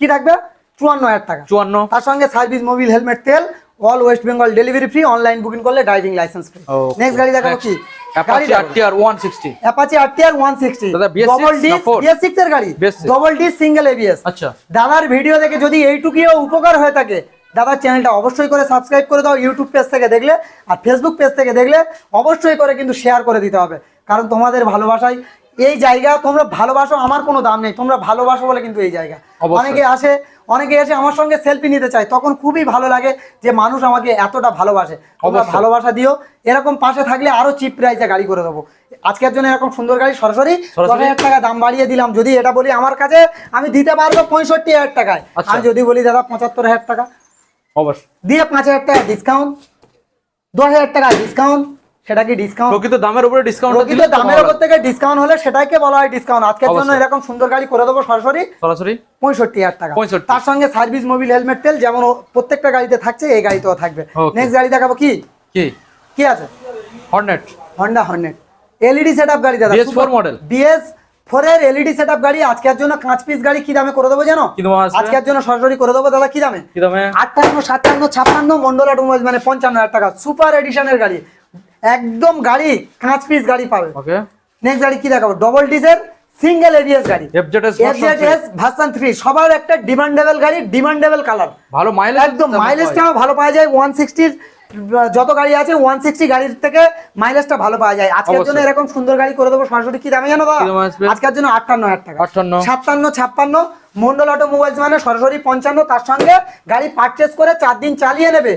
[SPEAKER 1] কি থাকবে? চুয়ান্ন হাজার টাকা।
[SPEAKER 2] চুয়ান্ন।
[SPEAKER 1] তার সঙ্গে সার্ভিস মোবিল হেলমেট তেল। All West Bengal delivery free online booking করলে ড্রাইভিং লাইসেন্স ফ্রি নেক্সট গাড়ি দেখাবো কি?
[SPEAKER 2] অ্যাপাচি আরটিআর 160
[SPEAKER 1] অ্যাপাচি আরটিআর 160
[SPEAKER 2] দাদা,
[SPEAKER 1] ডবল ডি
[SPEAKER 2] না four?
[SPEAKER 1] BS6 এর গাড়ি। ডবল ডি সিঙ্গেল এবিএস
[SPEAKER 2] আচ্ছা।
[SPEAKER 1] দাদার ভিডিও দেখে যদি এইটুকুও উপকার হয়ে থাকে দাদার চ্যানেলটা অবশ্যই করে সাবস্ক্রাইব করে দাও ইউটিউব পেজ থেকে দেখলে আর ফেসবুক পেজ থেকে দেখলে অবশ্যই করে কিন্তু শেয়ার করে দিতে হবে। কারণ তোমাদের ভালোবাসায় এই জায়গা তোমরা ভালোবাসো আমার কোনো দাম নেই। তোমরা ভালোবাসো বলে কিন্তু এই জায়গা। অনেকে আসে অনেকে এসে আমার সঙ্গে সেলফি নিতে চায়। তখন খুবই ভালো লাগে যে মানুষ আমাকে এতটা ভালোবাসে। তোমরা ভালোবাসা দিও। এরকম পাশে থাকলে আরও চিপ প্রাইসে গাড়ি করে দেবো। আজকের জন্য এরকম সুন্দর গাড়ি সরাসরি দশ হাজার টাকা দাম বাড়িয়ে দিলাম। যদি এটা বলি আমার কাছে আমি দিতে পারব পঁয়ষট্টি হাজার টাকায়।
[SPEAKER 2] আচ্ছা।
[SPEAKER 1] আমি যদি বলি দাদা পঁচাত্তর হাজার টাকা
[SPEAKER 2] অবশ্যই।
[SPEAKER 1] দিয়ে পাঁচ হাজার টাকা ডিসকাউন্ট দশ হাজার টাকা ডিসকাউন্ট সেটা কি ডিসকাউন্ট
[SPEAKER 2] প্রকৃত দামের উপরে ডিসকাউন্ট
[SPEAKER 1] প্রকৃত দামের উপর থেকে ডিসকাউন্ট হলে সেটাকে বলা হয় ডিসকাউন্ট আজকের জন্য এরকম সুন্দর গাড়ি করে দেবো সরাসরি।
[SPEAKER 2] সরাসরি?
[SPEAKER 1] পঁয়ষট্টি হাজার টাকা।
[SPEAKER 2] 65
[SPEAKER 1] তার সঙ্গে সার্ভিস মোবিল হেলমেট তেল যেমন প্রত্যেকটা গাড়িতে থাকছে এই গাড়িতেও থাকবে। নেক্সট গাড়ি দেখাবো কি?
[SPEAKER 2] কি?
[SPEAKER 1] কি আছে?
[SPEAKER 2] Hornet
[SPEAKER 1] Honda Hornet LED setup গাড়ি দাদা।
[SPEAKER 2] BS4 model।
[SPEAKER 1] বিএস ফোর এর এলইডি সেটআপ গাড়ি আজকের জন্য কাঁচ পিস গাড়ি কি দামে করে দেবো জানো? আজকের জন্য সরাসরি করে দেবো দাদা কি দামে?
[SPEAKER 2] কি দামে?
[SPEAKER 1] আটান্ন সাতান্ন ছাপ্পান্ন মন্ডল অটোমোবাইল মানে পঞ্চান্ন হাজার টাকা। সুপার এডিশনের গাড়ি। একদম গাড়ি কাঁচ পিস গাড়ি পাবে।
[SPEAKER 2] ওকে
[SPEAKER 1] নেক্সট গাড়ি কি দেখাবো? ডবল ডিজেল সিঙ্গেল এবিএস গাড়ি।
[SPEAKER 2] এফজেডএস
[SPEAKER 1] ভার্সন থ্রি সবার একটা ডিমান্ডেবল গাড়ি ডিমান্ডেবল কালার
[SPEAKER 2] ভালো মাইলেজ
[SPEAKER 1] একদম মাইলেজটা ভালো পাওয়া যায় ওয়ান সিক্সটির যত গাড়ি আছে ওয়ান সিক্সটি গাড়ির থেকে মাইলেজটা ভালো পাওয়া যায়। আজকের জন্য এরকম সুন্দর গাড়ি করে দেবো সরাসরি কি দামে জানো দাদা? আজকের জন্য আটান্ন হাজার টাকা।
[SPEAKER 2] 58
[SPEAKER 1] সাতান্ন ছাপ্পান্ন মন্ডল অটোমোবাইলস মানে সরাসরি পঞ্চান্ন তার সঙ্গে গাড়ি পারচেস করে চার দিন চালিয়ে নেবে।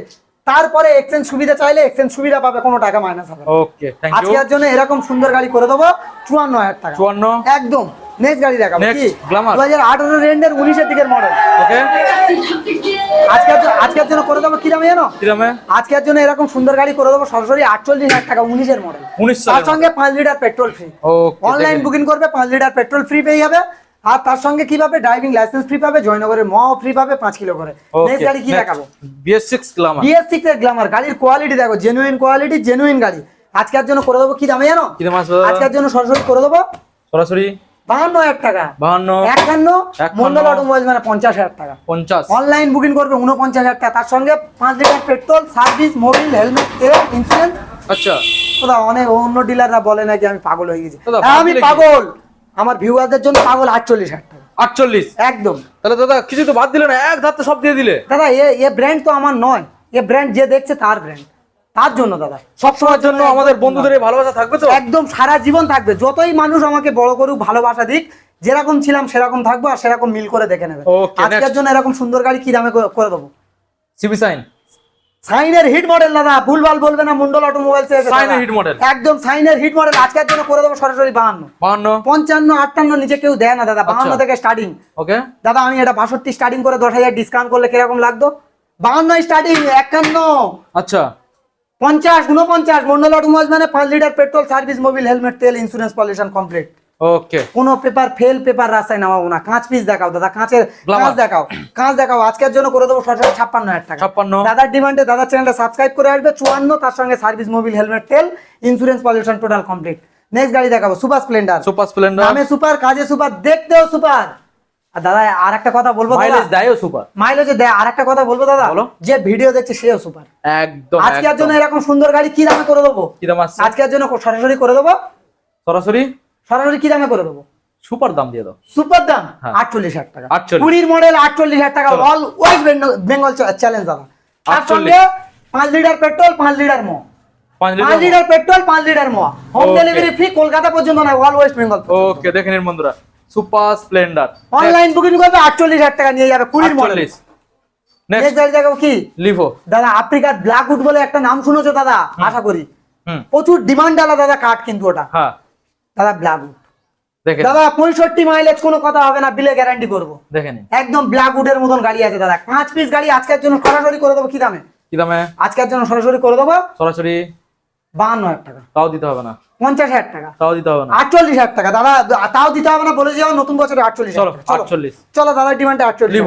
[SPEAKER 1] তারপরে এক্সচেঞ্জ সুবিধা চাইলে এক্সচেঞ্জ সুবিধা পাবে কোনো টাকা মাইনাস হবে
[SPEAKER 2] ওকে থ্যাংক ইউ
[SPEAKER 1] আজকের জন্য এরকম সুন্দর গাড়ি করে দেবো চুয়ান্ন হাজার টাকা।
[SPEAKER 2] 54
[SPEAKER 1] একদম। নেক্সট গাড়ি দেখাবো। কি? হাজার আঠারো রেন্ডের উনিশের দিকের মডেল
[SPEAKER 2] ওকে
[SPEAKER 1] আজকের জ- আজকের জন্য করে দেবো কি দামে জানো?
[SPEAKER 2] কি দামে?
[SPEAKER 1] আজকের জন্য এরকম সুন্দর গাড়ি করে দেবো সরাসরি আটচল্লিশ হাজার টাকা উনিশের মডেল
[SPEAKER 2] 19
[SPEAKER 1] তার সঙ্গে পাঁচ litre petrol free
[SPEAKER 2] okay
[SPEAKER 1] online booking করবে পাঁচ লিটার পেট্রোল ফ্রি পেয়ে যাবে। আর তার সঙ্গে কি পাবে? ড্রাইভিং লাইসেন্স ফ্রি পাবে জয়নগরের ম ফ্রি পাবে পাঁচ কিলো করে। নেক্সট গাড়ি কি দেখাবো?
[SPEAKER 2] BS six glamour
[SPEAKER 1] BS six এর গ্লামার গাড়ির কোয়ালিটি দেখো জেনুইন কোয়ালিটি জেনুইন গাড়ি। আজকের জন্য করে দেবো কি দামে জানো?
[SPEAKER 2] কি দাম আসবে
[SPEAKER 1] আজকের জন্য সরাসরি করে দেবো।
[SPEAKER 2] সরাসরি?
[SPEAKER 1] হাজার টাকা।
[SPEAKER 2] 52
[SPEAKER 1] একান্ন
[SPEAKER 2] একান্ন।
[SPEAKER 1] মন্ডল অটোমোবাইল মানে পঞ্চাশ হাজার টাকা।
[SPEAKER 2] 50
[SPEAKER 1] অনলাইন বুকিং করবে উনপঞ্চাশ হাজার টাকা। তার সঙ্গে পাঁচ litre petrol service Mobil helmet তেল ইন্স্যুরেন্স
[SPEAKER 2] আচ্ছা।
[SPEAKER 1] অনেক অন্য ডিলাররা বলে নাকি আমি পাগল হয়ে গেছি। আমি
[SPEAKER 2] পাগল।
[SPEAKER 1] আমার ভিউয়ারদের জন্য পাগল আটচল্লিশ হাজার টাকা।
[SPEAKER 2] 48
[SPEAKER 1] একদম।
[SPEAKER 2] তাহলে দাদা কিছু তো বাদ দিলে না এক ধাতে সব দিয়ে দিলে।
[SPEAKER 1] দাদা এ এ ব্র্যান্ড তো আমার নয়। এ ব্র্যান্ড যে দেখছে তার ব্র্যান্ড তার জন্য দাদা।
[SPEAKER 2] সব সময়ের জন্য আমাদের বন্ধুদের ভালোবাসা থাকবে তো?
[SPEAKER 1] একদম সারা জীবন থাকবে। যতই মানুষ আমাকে বড় করুক ভালোবাসা দিক যেরকম ছিলাম সেরকম থাকব আর সেরকম মিল করে দেখে নেবে। আজকের জন্য এরকম সুন্দর গাড়ি কি দামে করে- করে দেবো?
[SPEAKER 2] সিবি সাইন
[SPEAKER 1] সাইনের হিট মডেল দাদা ভুলভাল বলবে না মন্ডল অটোমোবাইলস
[SPEAKER 2] সাইনের hit model।
[SPEAKER 1] একদম সাইনের হিট মডেল আজকের জন্য করে দেবো সরাসরি বাহান্ন।
[SPEAKER 2] বাহান্ন।
[SPEAKER 1] পঞ্চান্ন আটান্ন নিচে কেউ দেয় না দাদা বাহান্ন
[SPEAKER 2] আচ্ছা।
[SPEAKER 1] থেকে স্টার্টিং
[SPEAKER 2] ওকে।
[SPEAKER 1] দাদা আমি এটা বাষট্টি স্টার্টিং করে দশ হাজার ডিসকাউন্ট করলে কীরকম লাগতো? বাহান্ন স্টার্টিং একান্ন।
[SPEAKER 2] আচ্ছা।
[SPEAKER 1] পঞ্চাশ উনপঞ্চাশ মন্ডল অটোমোবাইলস মানে পাঁচ litre petrol service Mobil helmet তেল ইন্স্যুরেন্স পলিউশন কমপ্লিট
[SPEAKER 2] ওকে
[SPEAKER 1] কোনো পেপার ফেল পেপার রাস্তায় নামাবো না। কাঁচ পিস দেখাও দাদা কাঁচের কাঁচ দেখাও। কাঁচ দেখাও আজকের জন্য করে দেবো সরাসরি ছাপ্পান্ন হাজার টাকা।
[SPEAKER 2] ছাপ্পান্ন।
[SPEAKER 1] দাদার ডিমান্ডে দাদার চ্যানেলটা সাবস্ক্রাইব করে আসবে চুয়ান্ন তার সঙ্গে সার্ভিস মোবিল হেলমেট তেল insurance pollution total complete next গাড়ি দেখাবো সুপার স্প্লেন্ডার
[SPEAKER 2] সুপার স্প্লেন্ডার
[SPEAKER 1] নামে সুপার কাজে সুপার দেখতেও সুপার আর দাদা আর একটা কথা বলব
[SPEAKER 2] মাইলেজ দেয়ও সুপার
[SPEAKER 1] মাইলেজে দেয় আর একটা কথা বলব দাদা। যে ভিডিও দেখছে সেও সুপার
[SPEAKER 2] একদম
[SPEAKER 1] আজকের জন্য এরকম সুন্দর গাড়ি কি দামে করে দেবো?
[SPEAKER 2] কি দাম
[SPEAKER 1] আজকের জন্য সরাসরি করে দেবো।
[SPEAKER 2] সরাসরি?
[SPEAKER 1] সরাসরি কি দামে করে দেবো?
[SPEAKER 2] সুপার দাম দিয়ে দাও।
[SPEAKER 1] সুপার দাম?
[SPEAKER 2] হ্যাঁ।
[SPEAKER 1] আটচল্লিশ হাজার টাকা।
[SPEAKER 2] 48
[SPEAKER 1] কুড়ির মডেল আটচল্লিশ হাজার টাকা। অল ওয়েস্ট বেঙ্গল চ্যালেঞ্জ দাদা। তার সঙ্গে পাঁচ লিটার পেট্রোল পাঁচ লিটার মো
[SPEAKER 2] পাঁচ লিটার
[SPEAKER 1] পেট্রোল পাঁচ লিটার মো হোম ডেলিভারি ফ্রি কলকাতা পর্যন্ত নয় অল ওয়েস্ট বেঙ্গল
[SPEAKER 2] ওকে দেখে নিন বন্ধুরা। সুপার স্প্লেন্ডার
[SPEAKER 1] অনলাইন বুকিং করবে আটচল্লিশ হাজার টাকা নিয়ে যাবে কুড়ির মডেল কি?
[SPEAKER 2] লিভো
[SPEAKER 1] দাদা আফ্রিকার ব্ল্যাক উড বলে একটা নাম শুনেছো দাদা? আশা করি। প্রচুর ডিমান্ড আলা দাদা কাঠ কিন্তু ওটা।
[SPEAKER 2] হ্যাঁ।
[SPEAKER 1] দাদা ব্ল্যাক উড
[SPEAKER 2] দেখে
[SPEAKER 1] দাদা পঁয়ষট্টি মাইলেজ কোনো কথা হবে না বিলে গ্যারান্টি করব।
[SPEAKER 2] দেখে নিন
[SPEAKER 1] একদম ব্ল্যাক উডের মতন গাড়ি আছে দাদা। পাঁচ পিস গাড়ি আজকের জন্য সরাসরি করে দেবো কি দামে?
[SPEAKER 2] কি দামে?
[SPEAKER 1] আজকের জন্য সরাসরি করে দেবো।
[SPEAKER 2] সরাসরি?
[SPEAKER 1] বাহান্ন হাজার টাকা।
[SPEAKER 2] তাও দিতে হবে না।
[SPEAKER 1] পঞ্চাশ হাজার টাকা।
[SPEAKER 2] তাও দিতে হবে না।
[SPEAKER 1] আটচল্লিশ হাজার টাকা। দাদা তাও দিতে হবে না বলে যাও নতুন বছরে আটচল্লিশ
[SPEAKER 2] চলো আটচল্লিশ।
[SPEAKER 1] চলো দাদার ডিমান্ডে আটচল্লিশ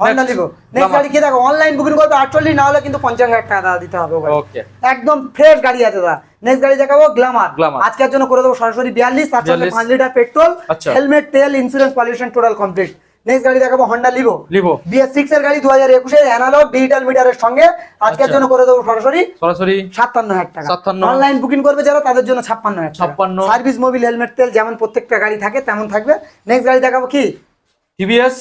[SPEAKER 1] হন্ডা
[SPEAKER 2] Next.
[SPEAKER 1] লিভো নেক্সট গাড়ি কি দেখো অনলাইন বুকিং করবে আটচল্লিশ না হলে কিন্তু পঞ্চাশ হাজার টাকা দিতে হবে
[SPEAKER 2] ওকে
[SPEAKER 1] একদম ফ্রেশ গাড়ি আছে দাদা। নেক্সট গাড়ি দেখাবো গ্লামার। আজকের জন্য করে দেবো সরাসরি বিয়াল্লিশ তার সঙ্গে পাঁচ লিটার পেট্রোল
[SPEAKER 2] আচ্ছা।
[SPEAKER 1] হেলমেট তেল insurance pollution total complete next গাড়ি দেখাবো Honda Livo
[SPEAKER 2] Livo
[SPEAKER 1] BS six এর গাড়ি দু হাজার একুশে অ্যানালগ ডিজিটাল মিটারের সঙ্গে। আজকের
[SPEAKER 2] আচ্ছা।
[SPEAKER 1] জন্য করে দেবো সরাসরি
[SPEAKER 2] সরাসরি
[SPEAKER 1] সাতান্ন হাজার টাকা।
[SPEAKER 2] 57
[SPEAKER 1] অনলাইন বুকিং করবে যারা তাদের জন্য ছাপ্পান্ন হাজার
[SPEAKER 2] 56
[SPEAKER 1] সার্ভিস মোবিল হেলমেট তেল যেমন প্রত্যেকটা গাড়ি থাকে তেমন থাকবে। নেক্সট গাড়ি দেখাবো কি?
[SPEAKER 2] টিভিএস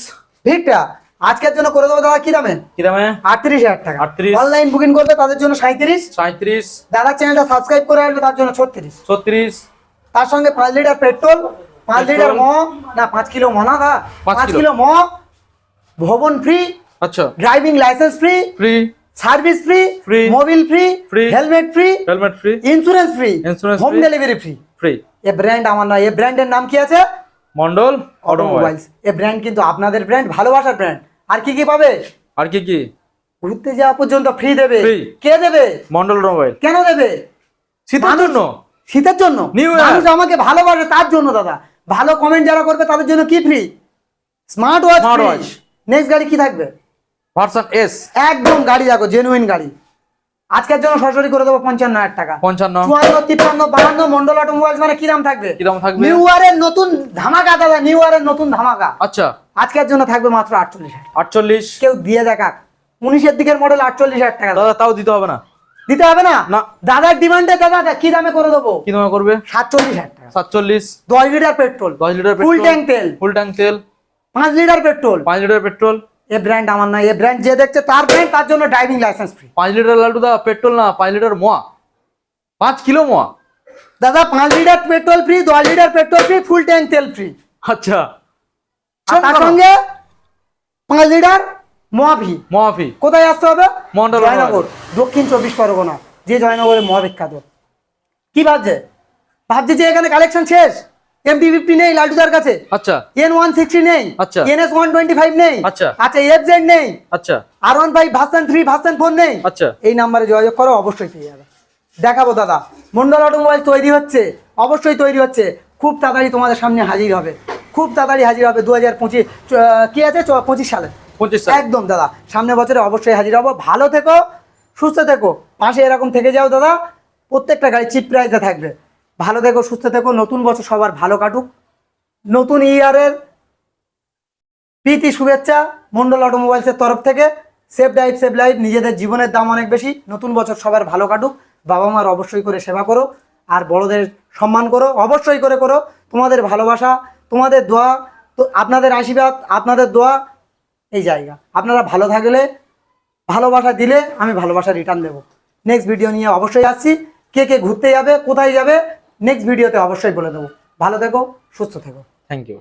[SPEAKER 1] ভিক্টা আজকের জন্য করে দেবো দাদা কি দামে?
[SPEAKER 2] কি দামে?
[SPEAKER 1] আটত্রিশ হাজার টাকা।
[SPEAKER 2] 38
[SPEAKER 1] অনলাইন বুকিং করবে তাদের জন্য সাঁত্রিশ
[SPEAKER 2] সাঁত্রিশ
[SPEAKER 1] দাদা চ্যানেলটা সাবস্ক্রাইব করে আসবে তার জন্য ছত্রিশ।
[SPEAKER 2] ছত্রিশ।
[SPEAKER 1] তার সঙ্গে পাঁচ লিটার পেট্রোল পাঁচ লিটার ম না পাঁচ কিলো ম না দা
[SPEAKER 2] পাঁচ কিলো।
[SPEAKER 1] ম ভবন ফ্রি
[SPEAKER 2] আচ্ছা।
[SPEAKER 1] Driving licence free
[SPEAKER 2] free
[SPEAKER 1] service free
[SPEAKER 2] free
[SPEAKER 1] Mobil free
[SPEAKER 2] free
[SPEAKER 1] helmet free
[SPEAKER 2] helmet free
[SPEAKER 1] insurance free
[SPEAKER 2] Insurance
[SPEAKER 1] home delivery free
[SPEAKER 2] free
[SPEAKER 1] এ ব্র্যান্ড আমার নয় এ ব্র্যান্ডের নাম কি আছে?
[SPEAKER 2] মন্ডল অটোমোবাইল
[SPEAKER 1] অটোমোবাইলস এ ব্র্যান্ড কিন্তু আপনাদের ব্র্যান্ড ভালোবাসার ব্র্যান্ড আর কি কি পাবে?
[SPEAKER 2] আর কি কি?
[SPEAKER 1] ঘুরতে যাওয়া পর্যন্ত ফ্রি দেবে। কে দেবে?
[SPEAKER 2] মন্ডল অটোমোবাইল
[SPEAKER 1] কেন দেবে?
[SPEAKER 2] শীতের জন্য।
[SPEAKER 1] শীতের জন্য. মানুষ আমাকে ভালোবাসে তার জন্য দাদা। ভালো কমেন্ট যারা করবে তাদের জন্য কি ফ্রি স্মার্ট ওয়াচ নেক্সট গাড়ি কি থাকবে?
[SPEAKER 2] ভার্সন এস
[SPEAKER 1] একদম গাড়ি দেখো জেনুইন গাড়ি। আজকের জন্য সরাসরি করে দেবো পঞ্চান্ন হাজার টাকা।
[SPEAKER 2] পঞ্চান্ন।
[SPEAKER 1] চুয়ান্ন তিপ্পান্ন বাহান্ন মন্ডল অটোমোবাইলস মানে কি দাম থাকবে?
[SPEAKER 2] কি দাম থাকবে?
[SPEAKER 1] নিউ ইয়ারের নতুন ধামাকা দাদা নিউ ইয়ারের নতুন ধামাকা।
[SPEAKER 2] আচ্ছা।
[SPEAKER 1] আজকের জন্য থাকবে মাত্র আটচল্লিশ হাজার।
[SPEAKER 2] আটচল্লিশ।
[SPEAKER 1] কেউ দিয়ে দেখা উনিশের দিকের মডেল আটচল্লিশ হাজার টাকা
[SPEAKER 2] দাদা। তাও দিতে হবে না।
[SPEAKER 1] দিতে হবে না?
[SPEAKER 2] না।
[SPEAKER 1] দাদার ডিমান্ডে দাদা কি দামে করে দেবো?
[SPEAKER 2] কি দামে করবে?
[SPEAKER 1] সাতচল্লিশ হাজার টাকা।
[SPEAKER 2] সাতচল্লিশ।
[SPEAKER 1] দশ লিটার পেট্রোল
[SPEAKER 2] দশ লিটার
[SPEAKER 1] ফুল ট্যাঙ্ক তেল।
[SPEAKER 2] ফুল ট্যাঙ্ক তেল।
[SPEAKER 1] পাঁচ লিটার পেট্রোল
[SPEAKER 2] পাঁচ লিটার পেট্রোল
[SPEAKER 1] এ ব্র্যান্ড আমার না এ ব্র্যান্ড যে দেখছে তার ব্র্যান্ড তার জন্য ড্রাইভিং লাইসেন্স ফ্রি
[SPEAKER 2] পাঁচ লিটার লালটু দা পেট্রোল না পাঁচ লিটার মোয়া। পাঁচ কিলো মোয়া?
[SPEAKER 1] দাদা পাঁচ লিটার পেট্রোল ফ্রি দশ litre petrol free full tank তেল ফ্রি
[SPEAKER 2] আচ্ছা।
[SPEAKER 1] তার সঙ্গে পাঁচ লিটার মোয়া ফ্রি
[SPEAKER 2] মোয়াফি
[SPEAKER 1] কোথায় আসতে হবে?
[SPEAKER 2] মন্ডল
[SPEAKER 1] জয়নগর দক্ষিণ চব্বিশ পরগনা। যে জয়নগরের মহাবিখ্যাত কি ভাবছে? ভাবছে যে এখানে কালেকশন শেষ? এমটি ফিফটি নেই লালটুদার কাছে।
[SPEAKER 2] আচ্ছা।
[SPEAKER 1] এন ওয়ান সিক্সটি নেই।
[SPEAKER 2] আচ্ছা।
[SPEAKER 1] এনএস ওয়ান টোয়েন্টি ফাইভ নেই।
[SPEAKER 2] আচ্ছা।
[SPEAKER 1] আচ্ছা এফ জেড নেই।
[SPEAKER 2] আচ্ছা।
[SPEAKER 1] R one five version three version four নেই।
[SPEAKER 2] আচ্ছা।
[SPEAKER 1] এই নাম্বারে যোগাযোগ করো অবশ্যই পেয়ে যাবে। দেখাবো দাদা। মন্ডল অটোমোবাইল তৈরি হচ্ছে। অবশ্যই তৈরি হচ্ছে। খুব তাড়াতাড়ি তোমাদের সামনে হাজির হবে। খুব তাড়াতাড়ি হাজির হবে দু হাজার পঁচিশ কি আছে? পঁচিশ সালে।
[SPEAKER 2] পঁচিশ
[SPEAKER 1] একদম দাদা। সামনে বছরে অবশ্যই হাজির হব। ভালো থেকো সুস্থ থেকো। পাশে এরকম থেকে যাও দাদা। প্রত্যেকটা গাড়ি চিপ প্রাইসে থাকবে। ভালো থেকো, সুস্থ থেকো, নতুন বছর সবার ভালো কাটুক। নতুন ইয়ারের প্রীতি, শুভেচ্ছা মন্ডল অটোমোবাইলসের তরফ থেকে। সেফ ড্রাইভ সেফ লাইফ নিজেদের জীবনের দাম অনেক বেশি। নতুন বছর সবার ভালো কাটুক। বাবা মার অবশ্যই করে সেবা করো। আর বড়দের সম্মান করো, অবশ্যই করে করো। তোমাদের ভালোবাসা, তোমাদের দোয়া, তো আপনাদের আশীর্বাদ, আপনাদের দোয়া, এই জায়গা। আপনারা ভালো থাকলে, ভালোবাসা দিলে আমি ভালোবাসা রিটার্ন দেবো। নেক্সট ভিডিও নিয়ে অবশ্যই আসছি। কে কে ঘুরতে যাবে, কোথায় যাবে নেক্সট ভিডিওতে অবশ্যই বলে দেবো। ভালো থেকো সুস্থ থেকো।
[SPEAKER 2] Thank you